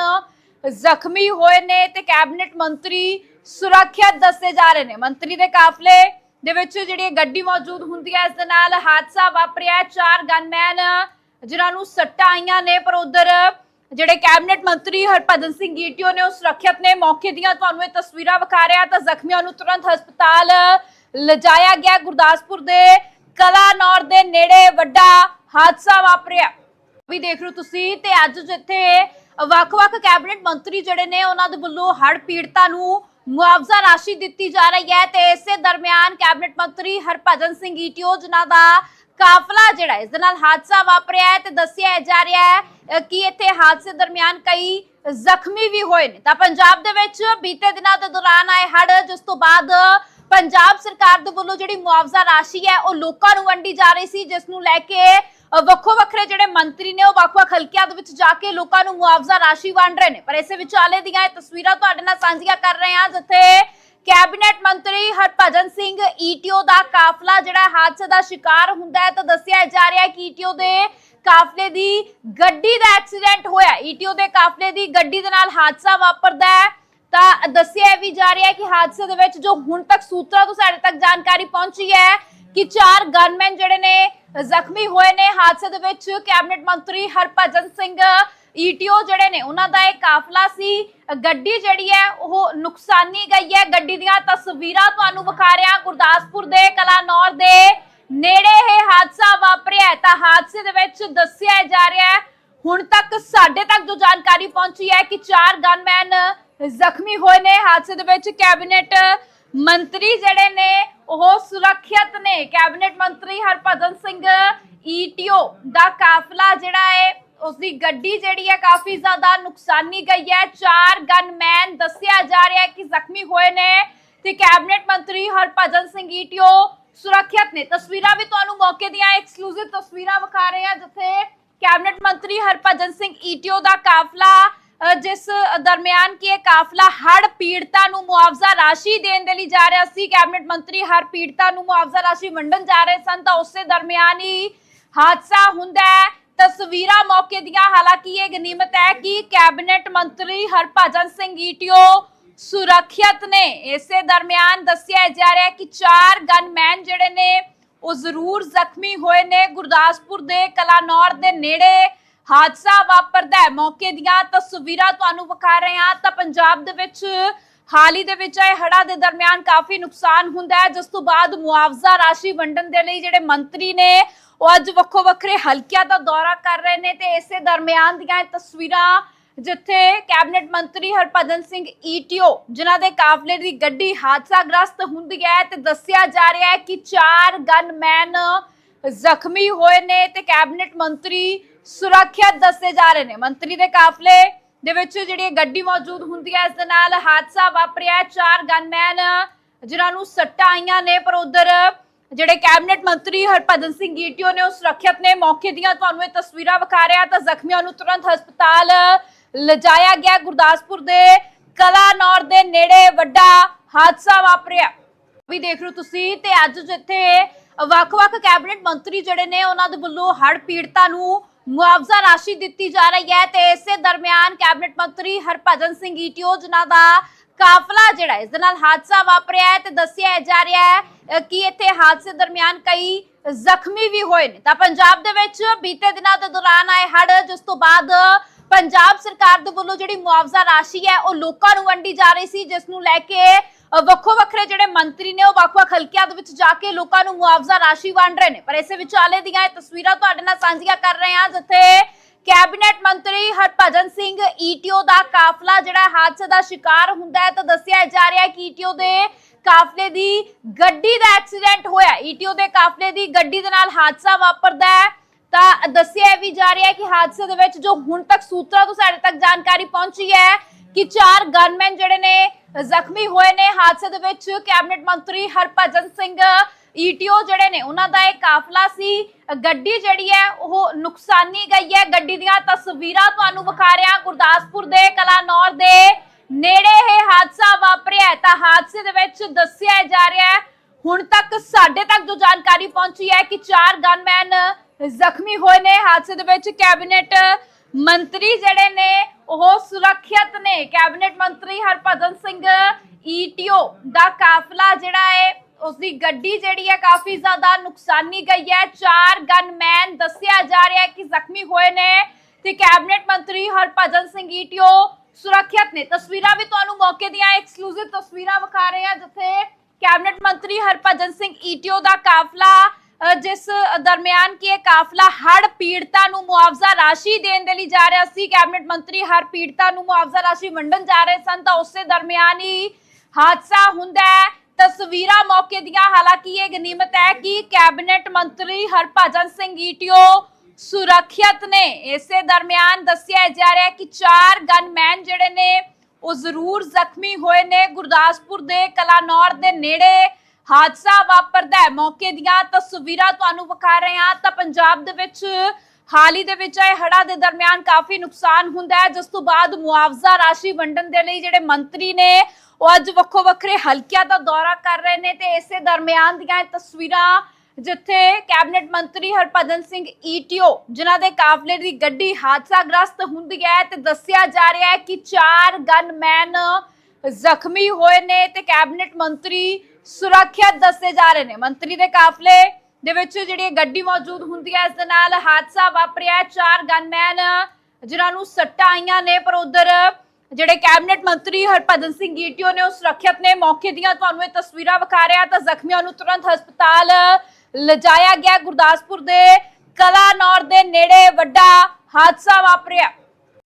ਜ਼ਖਮੀ ਹੋਏ ਨੇ ਤੇ ਕੈਬਨਿਟ ਮੰਤਰੀ ਸੁਰੱਖਿਅਤ ਦੱਸੇ ਜਾ ਰਹੇ ਨੇ। ਮੰਤਰੀ ਦੇ ਕਾਫਲੇ ਦੇ ਵਿੱਚ ਜਿਹੜੀ ਗੱਡੀ ਮੌਜੂਦ ਹੁੰਦੀ ਹੈ ਇਸ ਦੇ ਨਾਲ ਹਾਦਸਾ ਵਾਪਰਿਆ। ਚਾਰ ਗਨਮੈਨ ਜਿਨ੍ਹਾਂ ਨੂੰ ਸੱਟਾਂ ਆਈਆਂ ਨੇ, ਪਰ ਉਧਰ ਜਿਹੜੇ ਕੈਬਨਿਟ ਮੰਤਰੀ ਹਰਭਜਨ ਸਿੰਘ ਈਟੀਓ ਨੇ ਉਹ ਸੁਰੱਖਿਅਤ ਨੇ। ਮੌਕੇ ਦੀਆਂ ਤੁਹਾਨੂੰ ਇਹ ਤਸਵੀਰਾਂ ਵਿਖਾ ਰਿਹਾ ਤਾਂ ਜ਼ਖਮੀਆਂ ਨੂੰ ਤੁਰੰਤ ਹਸਪਤਾਲ ਲਿਜਾਇਆ ਗਿਆ। ਗੁਰਦਾਸਪੁਰ ਦੇ ਕਲਾਨੌਰ ਦੇ ਨੇੜੇ ਵੱਡਾ ਹਾਦਸਾ ਵਾਪਰਿਆ। ਵੀ ਦੇਖ ਰਹੇ ਹੋ ਤੁਸੀਂ ਤੇ ਅੱਜ ਜਿੱਥੇ ਵੱਖ-ਵੱਖ ਕੈਬਨਿਟ ਮੰਤਰੀ ਜਿਹੜੇ ਨੇ, ਉਹਨਾਂ ਦੇ ਵੱਲੋਂ ਹੜ੍ਹ ਪੀੜਤਾਂ ਨੂੰ ਮੁਆਵਜ਼ਾ ਰਾਸ਼ੀ ਦਿੱਤੀ ਜਾ ਰਹੀ ਹੈ ਤੇ ਇਸੇ ਦਰਮਿਆਨ ਕੈਬਨਿਟ ਮੰਤਰੀ ਹਰਭਜਨ ਸਿੰਘ ਈਟੀਓ, ਜਿਨ੍ਹਾਂ ਦਾ ਕਾਫਲਾ ਜਿਹੜਾ ਇਸ ਦੇ ਨਾਲ ਹਾਦਸਾ ਵਾਪਰਿਆ ਹੈ ਤੇ ਦੱਸਿਆ ਜਾ ਰਿਹਾ ਹੈ ਕਿ ਇੱਥੇ ਹਾਦਸੇ ਦਰਮਿਆਨ ਕਈ ਜ਼ਖਮੀ ਵੀ ਹੋਏ ਨੇ। ਤਾਂ ਪੰਜਾਬ ਦੇ ਵਿੱਚ ਬੀਤੇ ਦਿਨਾਂ ਦੇ ਦੌਰਾਨ ਆਏ ਹੜ੍ਹ, ਜਿਸ ਤੋਂ ਬਾਅਦ ਪੰਜਾਬ ਸਰਕਾਰ ਦੇ ਵੱਲੋਂ ਜਿਹੜੀ ਮੁਆਵਜ਼ਾ ਰਾਸ਼ੀ ਹੈ, ਉਹ ਲੋਕਾਂ ਨੂੰ ਵੰਡੀ ਜਾ ਰਹੀ ਸੀ, ਜਿਸ ਨੂੰ ਲੈ ਕੇ ਵੱਖੋ ਵੱਖਰੇ ਜਿਹੜੇ ਮੰਤਰੀ ਨੇ ਉਹ ਵੱਖ-ਵੱਖ ਹਲਕਿਆਂ ਦੇ ਵਿੱਚ ਜਾ ਕੇ ਲੋਕਾਂ ਨੂੰ ਮੁਆਵਜ਼ਾ ਰਾਸ਼ੀ ਵੰਡ ਰਹੇ ਨੇ। ਪਰ ਇਸੇ ਵਿਚਾਲੇ ਦੀਆਂ ਇਹ ਤਸਵੀਰਾਂ ਤੁਹਾਡੇ ਨਾਲ ਸਾਂਝੀਆਂ ਕਰ ਰਹੇ ਹਾਂ, ਜਿੱਥੇ ਕੈਬਨਿਟ ਮੰਤਰੀ ਹਰਭਜਨ ਸਿੰਘ ਈਟੀਓ ਦਾ ਕਾਫਲਾ ਜਿਹੜਾ ਹਾਦਸੇ ਦਾ ਸ਼ਿਕਾਰ ਹੁੰਦਾ ਹੈ ਤਾਂ ਦੱਸਿਆ ਜਾ ਰਿਹਾ ਹੈ ਕਿ ਈਟੀਓ ਦੇ ਕਾਫਲੇ ਦੀ ਗੱਡੀ ਦਾ ਐਕਸੀਡੈਂਟ ਹੋਇਆ ਈਟੀਓ ਦੇ ਕਾਫਲੇ ਦੀ ਗੱਡੀ ਦੇ ਨਾਲ ਹਾਦਸਾ ਵਾਪਰਦਾ ਹੈ। ਤਾਂ ਦੱਸਿਆ ਵੀ ਜਾ ਰਿਹਾ ਹੈ ਕਿ ਹਾਦਸੇ ਦੇ ਵਿੱਚ ਜੋ ਹੁਣ ਤੱਕ ਸੂਤਰਾਂ ਤੋਂ ਸਾਡੇ ਤੱਕ ਜਾਣਕਾਰੀ ਪਹੁੰਚੀ ਹੈ ਕਿ ਚਾਰ ਗਨਮੈਨ ਜਿਹੜੇ ਨੇ ਜ਼ਖਮੀ ਹੋਏ ਨੇ। ਹਾਦਸੇ ਦੇ ਵਿੱਚ ਕੈਬਨਿਟ ਮੰਤਰੀ ਹਰਭਜਨ ਸਿੰਘ ਈਟੀਓ ਜਿਹੜੇ ਨੇ, ਉਹਨਾਂ ਦਾ ਇਹ ਕਾਫਲਾ ਸੀ। ਗੱਡੀ ਜਿਹੜੀ ਹੈ, ਉਹ ਨੁਕਸਾਨੀ ਗਈ ਹੈ। ਗੱਡੀ ਦੀਆਂ ਤਸਵੀਰਾਂ ਤੁਹਾਨੂੰ ਵਿਖਾ ਰਿਹਾ ਗੁਰਦਾਸਪੁਰ ਦੇ, ਕਲਾਨੌਰ ਦੇ ਨੇੜੇ ਇਹ ਹਾਦਸਾ ਵਾਪਰਿਆ ਹੈ। ਤਾਂ ਹਾਦਸੇ ਦੇ ਵਿੱਚ ਦੱਸਿਆ ਜਾ ਰਿਹਾ ਹੈ, ਹੁਣ ਤੱਕ ਸਾਡੇ ਤੱਕ ਜੋ ਜਾਣਕਾਰੀ ਪਹੁੰਚੀ ਹੈ ਕਿ ਚਾਰ ਗਨਮੈਨ ਜ਼ਖਮੀ ਹੋਏ ਨੇ। ਹਾਦਸੇ ਦੇ ਵਿੱਚ ਕੈਬਨਿਟ ਮੰਤਰੀ ਜਿਹੜੇ ਨੇ, ਉਹ ਸੁਰੱਖਿਅਤ ਨੇ। ਕੈਬਨਿਟ ਮੰਤਰੀ ਹਰਭਜਨ ਸਿੰਘ ਈਟੀਓ ਦਾ ਕਾਫਲਾ ਜਿਹੜਾ ਹੈ ਉਸ ਦੀ ਗੱਡੀ ਜਿਹੜੀ ਹੈ ਕਾਫੀ ਜ਼ਿਆਦਾ ਨੁਕਸਾਨੀ ਗਈ ਹੈ। ਚਾਰ ਗਨਮੈਨ ਦੱਸਿਆ ਜਾ ਰਿਹਾ ਹੈ ਕਿ ਜ਼ਖਮੀ ਹੋਏ ਨੇ ਤੇ ਕੈਬਨਿਟ ਮੰਤਰੀ ਹਰਭਜਨ ਸਿੰਘ ਈਟੀਓ ਸੁਰੱਖਿਅਤ ਨੇ। ਤਸਵੀਰਾਂ ਵੀ ਤੁਹਾਨੂੰ ਮੌਕੇ ਦੀਆਂ ਐਕਸਕਲੂਸਿਵ ਤਸਵੀਰਾਂ ਵਿਖਾ ਰਹੇ ਹਾਂ, ਜਿੱਥੇ ਕੈਬਨਿਟ ਮੰਤਰੀ ਹਰਭਜਨ ਸਿੰਘ ਈਟੀਓ ਦਾ ਕਾਫਲਾ ਜਿਸ ਦਰਮਿਆਨ ਕਿ ਇਹ ਕਾਫਲਾ ਹੜ ਪੀੜਤਾਂ ਨੂੰ ਮੁਆਵਜ਼ਾ ਰਾਸ਼ੀ ਦੇਣ ਦੇ ਲਈ ਜਾ ਰਿਹਾ ਸੀ, ਕੈਬਨਿਟ ਮੰਤਰੀ ਹਰ ਪੀੜਤਾਂ ਨੂੰ ਮੁਆਵਜ਼ਾ ਰਾਸ਼ੀ ਵੰਡਣ ਜਾ ਰਹੇ ਸਨ, ਤਾਂ ਉਸੇ ਦਰਮਿਆਨ ਹੀ ਹਾਦਸਾ ਹੁੰਦਾ ਹੈ। ਤਸਵੀਰਾਂ ਮੌਕੇ ਦੀਆਂ, ਹਾਲਾਂਕਿ ਇਹ ਗਨੀਮਤ ਹੈ ਕਿ ਕੈਬਨਿਟ ਮੰਤਰੀ ਹਰਭਜਨ ਸਿੰਘ ਈਟੀਓ ਸੁਰੱਖਿਅਤ ਨੇ ਇਸੇ ਦਰਮਿਆਨ ਦੱਸਿਆ ਜਾ ਰਿਹਾ ਕਿ ਚਾਰ ਗਨਮੈਨ ਜਿਹੜੇ ਨੇ, ਉਹ ਜ਼ਰੂਰ ਜ਼ਖਮੀ ਹੋਏ ਨੇ। ਗੁਰਦਾਸਪੁਰ ਦੇ ਕਲਾਨੌਰ ਦੇ ਨੇੜੇ ਹਾਦਸਾ ਵਾਪਰਦਾ ਹੈ। ਮੌਕੇ ਦੀਆਂ ਤਸਵੀਰਾਂ ਤੁਹਾਨੂੰ ਵਿਖਾ ਰਹੇ ਹਾਂ। ਤਾਂ ਪੰਜਾਬ ਦੇ ਵਿੱਚ ਹਾਲ ਹੀ ਦੇ ਵਿੱਚ ਇਹ ਹੜ੍ਹਾਂ ਦੇ ਦਰਮਿਆਨ ਕਾਫੀ ਨੁਕਸਾਨ ਹੁੰਦਾ ਹੈ। ਜਿਸ ਤੋਂ ਬਾਅਦ ਮੁਆਵਜ਼ਾ ਰਾਸ਼ੀ ਵੰਡਣ ਦੇ ਲਈ ਜਿਹੜੇ ਮੰਤਰੀ ਨੇ, ਉਹ ਅੱਜ ਵੱਖੋ ਵੱਖਰੇ ਹਲਕਿਆਂ ਦਾ ਦੌਰਾ ਕਰ ਰਹੇ ਨੇ ਤੇ ਇਸੇ ਦਰਮਿਆਨ ਦੀਆਂ ਤਸਵੀਰਾਂ ਜਿੱਥੇ ਕੈਬਨਿਟ ਮੰਤਰੀ ਹਰਭਜਨ ਸਿੰਘ ਈਟੀਓ ਜਿਨ੍ਹਾਂ ਦੇ ਕਾਫਲੇ ਦੀ ਗੱਡੀ ਹਾਦਸਾਗ੍ਰਸਤ ਹੁੰਦੀ ਹੈ ਤੇ ਦੱਸਿਆ ਜਾ ਰਿਹਾ ਹੈ ਕਿ ਚਾਰ ਗਨਮੈਨ ਜ਼ਖਮੀ ਹੋਏ ਨੇ ਤੇ ਕੈਬਨਿਟ ਮੰਤਰੀ ਸੁਰੱਖਿਅਤ ਦੱਸੇ ਜਾ ਰਹੇ ਨੇ। ਮੰਤਰੀ ਦੇ ਕਾਫਲੇ ਦੇ ਵਿੱਚ ਜਿਹੜੀ ਗੱਡੀ ਮੌਜੂਦ ਹੁੰਦੀ ਹੈ ਇਸ ਦੇ ਨਾਲ ਹਾਦਸਾ ਵਾਪਰਿਆ। ਚਾਰ ਗਨਮੈਨ ਜਿਨ੍ਹਾਂ ਨੂੰ ਸੱਟਾਂ ਆਈਆਂ ਨੇ, ਪਰ ਉਧਰ ਜਿਹੜੇ ਕੈਬਨਿਟ ਮੰਤਰੀ ਹਰਭਜਨ ਸਿੰਘ ਈਟੀਓ ਨੇ ਉਹ ਸੁਰੱਖਿਅਤ ਨੇ। ਮੌਕੇ ਦੀਆਂ ਤੁਹਾਨੂੰ ਇਹ ਤਸਵੀਰਾਂ ਵਿਖਾ ਰਿਹਾ ਤਾਂ ਜ਼ਖਮੀਆਂ ਨੂੰ ਤੁਰੰਤ ਹਸਪਤਾਲ ਲਿਜਾਇਆ ਗਿਆ। ਗੁਰਦਾਸਪੁਰ ਦੇ ਕਲਾ ਨੌਰ ਦੇ ਨੇੜੇ ਵੱਡਾ ਹਾਦਸਾ ਵਾਪਰਿਆ। ਵੀ ਦੇਖ ਰਹੇ ਹੋ ਤੁਸੀਂ ਤੇ ਅੱਜ ਜਿੱਥੇ ਵੱਖ-ਵੱਖ ਕੈਬਨਿਟ ਮੰਤਰੀ ਜਿਹੜੇ ਨੇ, ਉਹਨਾਂ ਦੇ ਵੱਲੋਂ ਹੜ੍ਹ ਪੀੜਤਾਂ ਨੂੰ ਮੁਆਵਜ਼ਾ ਰਾਸ਼ੀ ਦਿੱਤੀ ਜਾ ਰਹੀ ਹੈ ਤੇ ਇਸੇ ਦਰਮਿਆਨ ਕੈਬਨਿਟ ਮੰਤਰੀ ਹਰਭਜਨ ਸਿੰਘ ਈਟੀਓ ਜਿਨ੍ਹਾਂ ਦਾ ਕਾਫਲਾ ਜਿਹੜਾ ਇਸ ਦੇ ਨਾਲ ਹਾਦਸਾ ਵਾਪਰਿਆ ਹੈ ਤੇ ਦੱਸਿਆ ਜਾ ਰਿਹਾ ਹੈ ਕਿ ਇੱਥੇ ਹਾਦਸੇ ਦਰਮਿਆਨ ਕਈ ਜ਼ਖਮੀ ਵੀ ਹੋਏ ਨੇ। ਤਾਂ ਪੰਜਾਬ ਦੇ ਵਿੱਚ ਬੀਤੇ ਦਿਨਾਂ ਦੇ ਦੌਰਾਨ ਆਏ ਹੜ੍ਹ, ਜਿਸ ਤੋਂ ਬਾਅਦ ਪੰਜਾਬ ਸਰਕਾਰ ਦੇ ਵੱਲੋਂ ਜਿਹੜੀ ਮੁਆਵਜ਼ਾ ਰਾਸ਼ੀ ਹੈ, ਉਹ ਲੋਕਾਂ ਨੂੰ ਵੰਡੀ ਜਾ ਰਹੀ ਸੀ, ਜਿਸ ਨੂੰ ਲੈ ਕੇ ਵੱਖੋ ਵੱਖਰੇ ਜਿਹੜੇ ਮੰਤਰੀ ਨੇ ਉਹ ਵੱਖ-ਵੱਖ ਹਲਕਿਆਂ ਦੇ ਵਿੱਚ ਜਾ ਕੇ ਲੋਕਾਂ ਨੂੰ ਮੁਆਵਜ਼ਾ ਰਾਸ਼ੀ ਵੰਡ ਰਹੇ ਨੇ। ਪਰ ਇਸੇ ਵਿਚਾਲੇ ਦੀਆਂ ਇਹ ਤਸਵੀਰਾਂ ਤੁਹਾਡੇ ਨਾਲ ਸਾਂਝੀਆਂ ਕਰ ਰਹੇ ਹਾਂ, ਜਿੱਥੇ ਕੈਬਨਿਟ ਮੰਤਰੀ ਹਰਭਜਨ ਸਿੰਘ ਈਟੀਓ ਦਾ ਕਾਫਲਾ ਜਿਹੜਾ ਹਾਦਸੇ ਦਾ ਸ਼ਿਕਾਰ ਹੁੰਦਾ ਹੈ ਤਾਂ ਦੱਸਿਆ ਜਾ ਰਿਹਾ ਹੈ ਕਿ ਈਟੀਓ ਦੇ ਕਾਫਲੇ ਦੀ ਗੱਡੀ ਦਾ ਐਕਸੀਡੈਂਟ ਹੋਇਆ ਈਟੀਓ ਦੇ ਕਾਫਲੇ ਦੀ ਗੱਡੀ ਦੇ ਨਾਲ ਹਾਦਸਾ ਵਾਪਰਦਾ ਹੈ। ਤਾਂ ਦੱਸਿਆ ਵੀ ਜਾ ਰਿਹਾ ਹੈ ਕਿ ਹਾਦਸੇ ਦੇ ਵਿੱਚ ਜੋ ਹੁਣ ਤੱਕ ਸੂਤਰਾਂ ਤੋਂ ਸਾਡੇ ਤੱਕ ਜਾਣਕਾਰੀ ਪਹੁੰਚੀ ਹੈ ਕਿ ਚਾਰ ਗਨਮੈਨ ਜਿਹੜੇ ਨੇ ਜ਼ਖਮੀ ਹੋਏ ਨੇ। ਹਾਦਸੇ ਦੇ ਵਿੱਚ ਕੈਬਨਿਟ ਮੰਤਰੀ ਹਰਭਜਨ ਸਿੰਘ ਈਟੀਓ ਜਿਹੜੇ ਨੇ, ਉਹਨਾਂ ਦਾ ਇਹ ਕਾਫਲਾ ਸੀ। ਗੱਡੀ ਜਿਹੜੀ ਹੈ, ਉਹ ਨੁਕਸਾਨੀ ਗਈ ਹੈ। ਗੱਡੀ ਦੀਆਂ ਤਸਵੀਰਾਂ ਤੁਹਾਨੂੰ ਵਿਖਾ ਰਿਹਾ ਗੁਰਦਾਸਪੁਰ ਦੇ, ਕਲਾਨੌਰ ਦੇ ਨੇੜੇ ਇਹ ਹਾਦਸਾ ਵਾਪਰਿਆ ਹੈ। ਤਾਂ ਹਾਦਸੇ ਦੇ ਵਿੱਚ ਦੱਸਿਆ ਜਾ ਰਿਹਾ ਹੈ, ਹੁਣ ਤੱਕ ਸਾਡੇ ਤੱਕ ਜੋ ਜਾਣਕਾਰੀ ਪਹੁੰਚੀ ਹੈ ਕਿ ਚਾਰ ਗਨਮੈਨ ਜ਼ਖਮੀ ਹੋਏ ਨੇ। ਹਾਦਸੇ ਦੇ ਵਿੱਚ ਕੈਬਨਿਟ ਮੰਤਰੀ ਜਿਹੜੇ ਨੇ, ਉਹ ਸੁਰੱਖਿਅਤ ਨੇ। ਕੈਬਨਿਟ ਮੰਤਰੀ ਹਰਭਜਨ ਸਿੰਘ ਈਟੀਓ ਦਾ ਕਾਫਲਾ ਜਿਹੜਾ ਹੈ ਉਸ ਦੀ ਗੱਡੀ ਜਿਹੜੀ ਹੈ ਕਾਫੀ ਜ਼ਿਆਦਾ ਨੁਕਸਾਨੀ ਗਈ ਹੈ। ਚਾਰ ਗਨਮੈਨ ਦੱਸਿਆ ਜਾ ਰਿਹਾ ਹੈ ਕਿ ਜ਼ਖਮੀ ਹੋਏ ਨੇ ਤੇ ਕੈਬਨਿਟ ਮੰਤਰੀ ਹਰਭਜਨ ਸਿੰਘ ਈਟੀਓ ਸੁਰੱਖਿਅਤ ਨੇ। ਤਸਵੀਰਾਂ ਵੀ ਤੁਹਾਨੂੰ ਮੌਕੇ ਦੀਆਂ ਐਕਸਕਲੂਸਿਵ ਤਸਵੀਰਾਂ ਵਿਖਾ ਰਹੇ ਹਾਂ, ਜਿੱਥੇ ਕੈਬਨਿਟ ਮੰਤਰੀ ਹਰਭਜਨ ਸਿੰਘ ਈਟੀਓ ਦਾ ਕਾਫਲਾ ਜਿਸ ਦਰਮਿਆਨ ਕੀ ਇਹ ਕਾਫਲਾ ਹੜ ਪੀੜਤਾਂ ਨੂੰ ਮੁਆਵਜ਼ਾ ਰਾਸ਼ੀ ਦੇਣ ਦੇ ਲਈ ਜਾ ਰਿਹਾ ਸੀ, ਕੈਬਨਿਟ ਮੰਤਰੀ ਹਰ ਪੀੜਤਾਂ ਨੂੰ ਮੁਆਵਜ਼ਾ ਰਾਸ਼ੀ ਵੰਡਣ ਜਾ ਰਹੇ ਸਨ, ਤਾਂ ਉਸੇ ਦਰਮਿਆਨ ਹੀ ਹਾਦਸਾ ਹੁੰਦਾ ਹੈ। ਤਸਵੀਰਾਂ ਮੌਕੇ ਦੀਆਂ, ਹਾਲਾਂਕਿ ਇਹ ਗਨੀਮਤ ਹੈ ਕਿ ਕੈਬਨਿਟ ਮੰਤਰੀ ਹਰਭਜਨ ਸਿੰਘ ਈਟੀਓ ਸੁਰੱਖਿਅਤ ਨੇ ਇਸੇ ਦਰਮਿਆਨ ਦੱਸਿਆ ਜਾ ਰਿਹਾ ਕਿ ਚਾਰ ਗਨਮੈਨ ਜਿਹੜੇ ਨੇ, ਉਹ ਜ਼ਰੂਰ ਜ਼ਖਮੀ ਹੋਏ ਨੇ। ਗੁਰਦਾਸਪੁਰ ਦੇ ਕਲਾਨੌਰ ਦੇ ਨੇੜੇ ਹਾਦਸਾ ਵਾਪਰਦਾ ਹੈ। ਮੌਕੇ ਦੀਆਂ ਤਸਵੀਰਾਂ ਤੁਹਾਨੂੰ ਵਿਖਾ ਰਹੇ ਹਾਂ। ਤਾਂ ਪੰਜਾਬ ਦੇ ਵਿੱਚ ਹਾਲ ਹੀ ਦੇ ਵਿੱਚ ਇਹ ਹੜ੍ਹਾਂ ਦੇ ਦਰਮਿਆਨ ਕਾਫੀ ਨੁਕਸਾਨ ਹੁੰਦਾ ਹੈ। ਜਿਸ ਤੋਂ ਬਾਅਦ ਮੁਆਵਜ਼ਾ ਰਾਸ਼ੀ ਵੰਡਣ ਦੇ ਲਈ ਜਿਹੜੇ ਮੰਤਰੀ ਨੇ, ਉਹ ਅੱਜ ਵੱਖੋ ਵੱਖਰੇ ਹਲਕਿਆਂ ਦਾ ਦੌਰਾ ਕਰ ਰਹੇ ਨੇ ਤੇ ਇਸੇ ਦਰਮਿਆਨ ਦੀਆਂ ਇਹ ਤਸਵੀਰਾਂ ਜਿੱਥੇ ਕੈਬਨਿਟ ਮੰਤਰੀ ਹਰਭਜਨ ਸਿੰਘ ਈਟੀਓ ਜਿਨ੍ਹਾਂ ਦੇ ਕਾਫਲੇ ਦੀ ਗੱਡੀ ਹਾਦਸਾਗ੍ਰਸਤ ਹੁੰਦੀ ਹੈ ਤੇ ਦੱਸਿਆ ਜਾ ਰਿਹਾ ਹੈ ਕਿ ਚਾਰ ਗਨਮੈਨ ਜ਼ਖਮੀ ਹੋਏ ਨੇ ਤੇ ਕੈਬਨਿਟ ਮੰਤਰੀ ਸੁਰੱਖਿਅਤ ਦੱਸੇ ਜਾ ਰਹੇ ਨੇ। ਮੰਤਰੀ ਦੇ ਕਾਫਲੇ ਦੇ ਵਿੱਚ ਜਿਹੜੀ ਗੱਡੀ ਮੌਜੂਦ ਹੁੰਦੀ ਹੈ ਇਸ ਦੇ ਨਾਲ ਹਾਦਸਾ ਵਾਪਰਿਆ। ਚਾਰ ਗਨਮੈਨ ਜਿਨ੍ਹਾਂ ਨੂੰ ਸੱਟਾਂ ਆਈਆਂ ਨੇ, ਪਰ ਉਧਰ ਜਿਹੜੇ ਕੈਬਨਿਟ ਮੰਤਰੀ ਹਰਭਜਨ ਸਿੰਘ ਈਟੀਓ ਨੇ ਉਹ ਸੁਰੱਖਿਅਤ ਨੇ। ਮੌਕੇ ਦੀਆਂ ਤੁਹਾਨੂੰ ਇਹ ਤਸਵੀਰਾਂ ਵਿਖਾ ਰਿਹਾ ਤਾਂ ਜ਼ਖਮੀਆਂ ਨੂੰ ਤੁਰੰਤ ਹਸਪਤਾਲ ਲਿਜਾਇਆ ਗਿਆ। ਗੁਰਦਾਸਪੁਰ ਦੇ ਕਲਾਨੌਰ ਦੇ ਨੇੜੇ ਵੱਡਾ ਹਾਦਸਾ ਵਾਪਰਿਆ।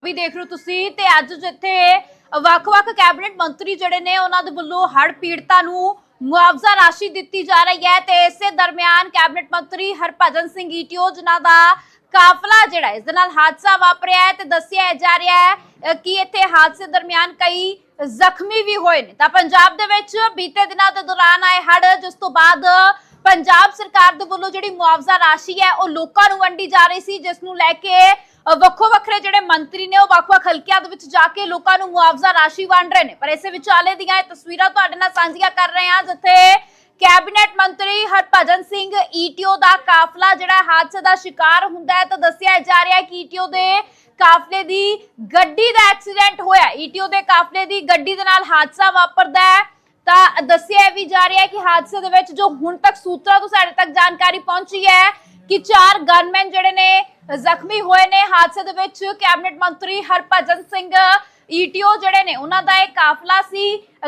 ਵੀ ਦੇਖ ਰਹੇ ਹੋ ਤੁਸੀਂ ਤੇ ਅੱਜ ਜਿੱਥੇ ਵੱਖ-ਵੱਖ ਕੈਬਨਿਟ ਮੰਤਰੀ ਜਿਹੜੇ ਨੇ, ਉਹਨਾਂ ਦੇ ਵੱਲੋਂ ਹੜ੍ਹ ਪੀੜਤਾਂ ਨੂੰ ਮੁਆਵਜ਼ਾ ਰਾਸ਼ੀ ਦਿੱਤੀ ਜਾ ਰਹੀ ਹੈ ਤੇ ਇਸੇ ਦਰਮਿਆਨ ਕੈਬਨਿਟ ਮੰਤਰੀ ਹਰਭਜਨ ਸਿੰਘ ਈਟੀਓ, ਜਿਨ੍ਹਾਂ ਦਾ ਕਾਫਲਾ ਜਿਹੜਾ ਇਸ ਦੇ ਨਾਲ ਹਾਦਸਾ ਵਾਪਰਿਆ ਹੈ ਤੇ ਦੱਸਿਆ ਜਾ ਰਿਹਾ ਹੈ ਕਿ ਇੱਥੇ ਹਾਦਸੇ ਦਰਮਿਆਨ ਕਈ ਜ਼ਖਮੀ ਵੀ ਹੋਏ ਨੇ। ਤਾਂ ਪੰਜਾਬ ਦੇ ਵਿੱਚ ਬੀਤੇ ਦਿਨਾਂ ਦੇ ਦੌਰਾਨ ਆਏ ਹੜ੍ਹ, ਜਿਸ ਤੋਂ ਬਾਅਦ ਪੰਜਾਬ ਸਰਕਾਰ ਦੇ ਵੱਲੋਂ ਜਿਹੜੀ ਮੁਆਵਜ਼ਾ ਰਾਸ਼ੀ ਹੈ, ਉਹ ਲੋਕਾਂ ਨੂੰ ਵੰਡੀ ਜਾ ਰਹੀ ਸੀ, ਜਿਸ ਨੂੰ ਲੈ ਕੇ ਵੱਖੋ ਵੱਖਰੇ ਜਿਹੜੇ ਮੰਤਰੀ ਨੇ ਉਹ ਵੱਖ-ਵੱਖ ਹਲਕਿਆਂ ਦੇ ਵਿੱਚ ਜਾ ਕੇ ਲੋਕਾਂ ਨੂੰ ਮੁਆਵਜ਼ਾ ਰਾਸ਼ੀ ਵੰਡ ਰਹੇ ਨੇ। ਪਰ ਇਸੇ ਵਿਚਾਲੇ ਦੀਆਂ ਇਹ ਤਸਵੀਰਾਂ ਤੁਹਾਡੇ ਨਾਲ ਸਾਂਝੀਆਂ ਕਰ ਰਹੇ ਹਾਂ, ਜਿੱਥੇ ਕੈਬਨਿਟ ਮੰਤਰੀ ਹਰਭਜਨ ਸਿੰਘ ਈਟੀਓ ਦਾ ਕਾਫਲਾ ਜਿਹੜਾ ਹਾਦਸੇ ਦਾ ਸ਼ਿਕਾਰ ਹੁੰਦਾ ਹੈ ਤਾਂ ਦੱਸਿਆ ਜਾ ਰਿਹਾ ਹੈ ਕਿ ਈਟੀਓ ਦੇ ਕਾਫਲੇ ਦੀ ਗੱਡੀ ਦਾ ਐਕਸੀਡੈਂਟ ਹੋਇਆ ਈਟੀਓ ਦੇ ਕਾਫਲੇ ਦੀ ਗੱਡੀ ਦੇ ਨਾਲ ਹਾਦਸਾ ਵਾਪਰਦਾ ਹੈ। ਤਾਂ ਦੱਸਿਆ ਵੀ ਜਾ ਰਿਹਾ ਹੈ ਕਿ ਹਾਦਸੇ ਦੇ ਵਿੱਚ ਜੋ ਹੁਣ ਤੱਕ ਸੂਤਰਾਂ ਤੋਂ ਸਾਡੇ ਤੱਕ ਜਾਣਕਾਰੀ ਪਹੁੰਚੀ ਹੈ ਕਿ ਚਾਰ ਗਨਮੈਨ ਜਿਹੜੇ ਨੇ, ਜ਼ਖਮੀ ਹੋਏ ਨੇ। ਹਾਦਸੇ ਦੇ ਵਿੱਚ ਕੈਬਨਿਟ ਮੰਤਰੀ ਹਰਭਜਨ ਸਿੰਘ ਈਟੀਓ ਜਿਹੜੇ ਨੇ, ਉਹਨਾਂ ਦਾ ਇਹ ਕਾਫਲਾ ਸੀ।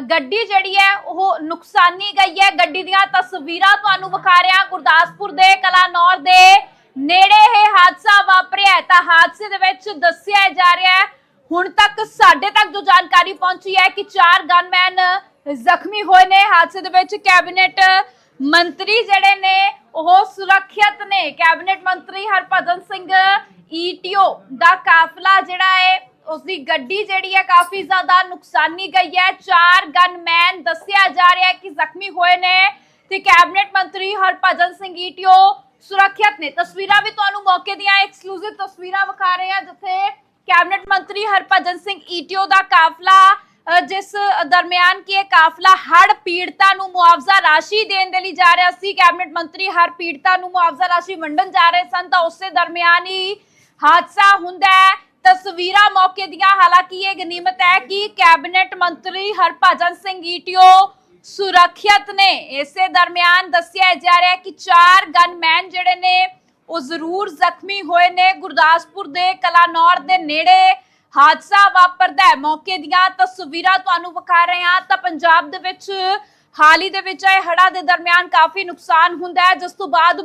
ਗੱਡੀ ਜਿਹੜੀ ਹੈ, ਉਹ ਨੁਕਸਾਨੀ ਗਈ ਹੈ। ਗੱਡੀ ਦੀਆਂ ਤਸਵੀਰਾਂ ਤੁਹਾਨੂੰ ਵਿਖਾ ਰਿਹਾ ਗੁਰਦਾਸਪੁਰ ਦੇ, ਕਲਾਨੌਰ ਦੇ ਨੇੜੇ ਇਹ ਹਾਦਸਾ ਵਾਪਰਿਆ ਤਾਂ ਹਾਦਸੇ ਦੇ ਵਿੱਚ ਦੱਸਿਆ ਜਾ ਰਿਹਾ ਹੈ, ਹੁਣ ਤੱਕ ਸਾਡੇ ਤੱਕ ਜੋ ਜਾਣਕਾਰੀ ਪਹੁੰਚੀ ਹੈ ਕਿ ਚਾਰ ਗਨਮੈਨ ਜ਼ਖਮੀ ਹੋਏ ਨੇ। ਹਾਦਸੇ ਦੇ ਵਿੱਚ ਕੈਬਨਿਟ ਮੰਤਰੀ ਜਿਹੜੇ ਨੇ ਉਹ ਸੁਰੱਖਿਅਤ ਨੇ। ਕੈਬਨਿਟ ਮੰਤਰੀ ਹਰਭਜਨ ਸਿੰਘ ਈਟੀਓ ਦਾ ਕਾਫਲਾ ਜਿਹੜਾ ਹੈ ਉਸ ਦੀ ਗੱਡੀ ਜਿਹੜੀ ਹੈ ਕਾਫੀ ਜ਼ਿਆਦਾ ਨੁਕਸਾਨੀ ਗਈ ਹੈ। ਚਾਰ ਗਨਮੈਨ ਦੱਸਿਆ ਜਾ ਰਿਹਾ ਹੈ ਕਿ ਜ਼ਖਮੀ ਹੋਏ ਨੇ ਤੇ ਕੈਬਨਿਟ ਮੰਤਰੀ ਹਰਭਜਨ ਸਿੰਘ ਈਟੀਓ ਸੁਰੱਖਿਅਤ ਨੇ। ਤਸਵੀਰਾਂ ਵੀ ਤੁਹਾਨੂੰ ਮੌਕੇ ਦੀਆਂ ਐਕਸਕਲੂਸਿਵ ਤਸਵੀਰਾਂ ਵਿਖਾ ਰਹੇ ਹਾਂ, ਜਿੱਥੇ ਕੈਬਨਿਟ ਮੰਤਰੀ ਹਰਭਜਨ ਸਿੰਘ ਈਟੀਓ ਦਾ ਕਾਫਲਾ ਜਿਸ ਦਰਮਿਆਨ ਕਿ ਇਹ ਕਾਫਲਾ ਹੜ ਪੀੜਤਾਂ ਨੂੰ ਮੁਆਵਜ਼ਾ ਰਾਸ਼ੀ ਦੇਣ ਦੇ ਲਈ ਜਾ ਰਿਹਾ ਸੀ, ਕੈਬਨਿਟ ਮੰਤਰੀ ਹੜ ਪੀੜਤਾਂ ਨੂੰ ਮੁਆਵਜ਼ਾ ਰਾਸ਼ੀ ਵੰਡਣ ਜਾ ਰਹੇ ਸਨ, ਤਾਂ ਉਸੇ ਦਰਮਿਆਨ ਹੀ ਹਾਦਸਾ ਹੁੰਦਾ ਹੈ। ਤਸਵੀਰਾਂ ਮੌਕੇ ਦੀਆਂ, ਹਾਲਾਂਕਿ ਇਹ ਗਨੀਮਤ ਹੈ ਕਿ ਕੈਬਨਿਟ ਮੰਤਰੀ ਹਰਭਜਨ ਸਿੰਘ ਈਟੀਓ ਸੁਰੱਖਿਅਤ ਨੇ ਇਸੇ ਦਰਮਿਆਨ ਦੱਸਿਆ ਜਾ ਰਿਹਾ ਕਿ ਚਾਰ ਗਨਮੈਨ ਜਿਹੜੇ ਨੇ, ਉਹ ਜ਼ਰੂਰ ਜ਼ਖਮੀ ਹੋਏ ਨੇ। ਗੁਰਦਾਸਪੁਰ ਦੇ ਕਲਾਨੌਰ ਦੇ ਨੇੜੇ ਹਾਦਸਾ ਵਾਪਰਦਾ ਹੈ। ਮੌਕੇ ਦੀਆਂ ਤਸਵੀਰਾਂ ਤੁਹਾਨੂੰ ਵਿਖਾ ਰਹੇ ਹਾਂ। ਤਾਂ ਪੰਜਾਬ ਦੇ ਵਿੱਚ ਹਾਲ ਹੀ ਦੇ ਵਿੱਚ ਇਹ ਹੜ੍ਹਾਂ ਦੇ ਦਰਮਿਆਨ ਕਾਫੀ ਨੁਕਸਾਨ ਹੁੰਦਾ ਹੈ। ਜਿਸ ਤੋਂ ਬਾਅਦ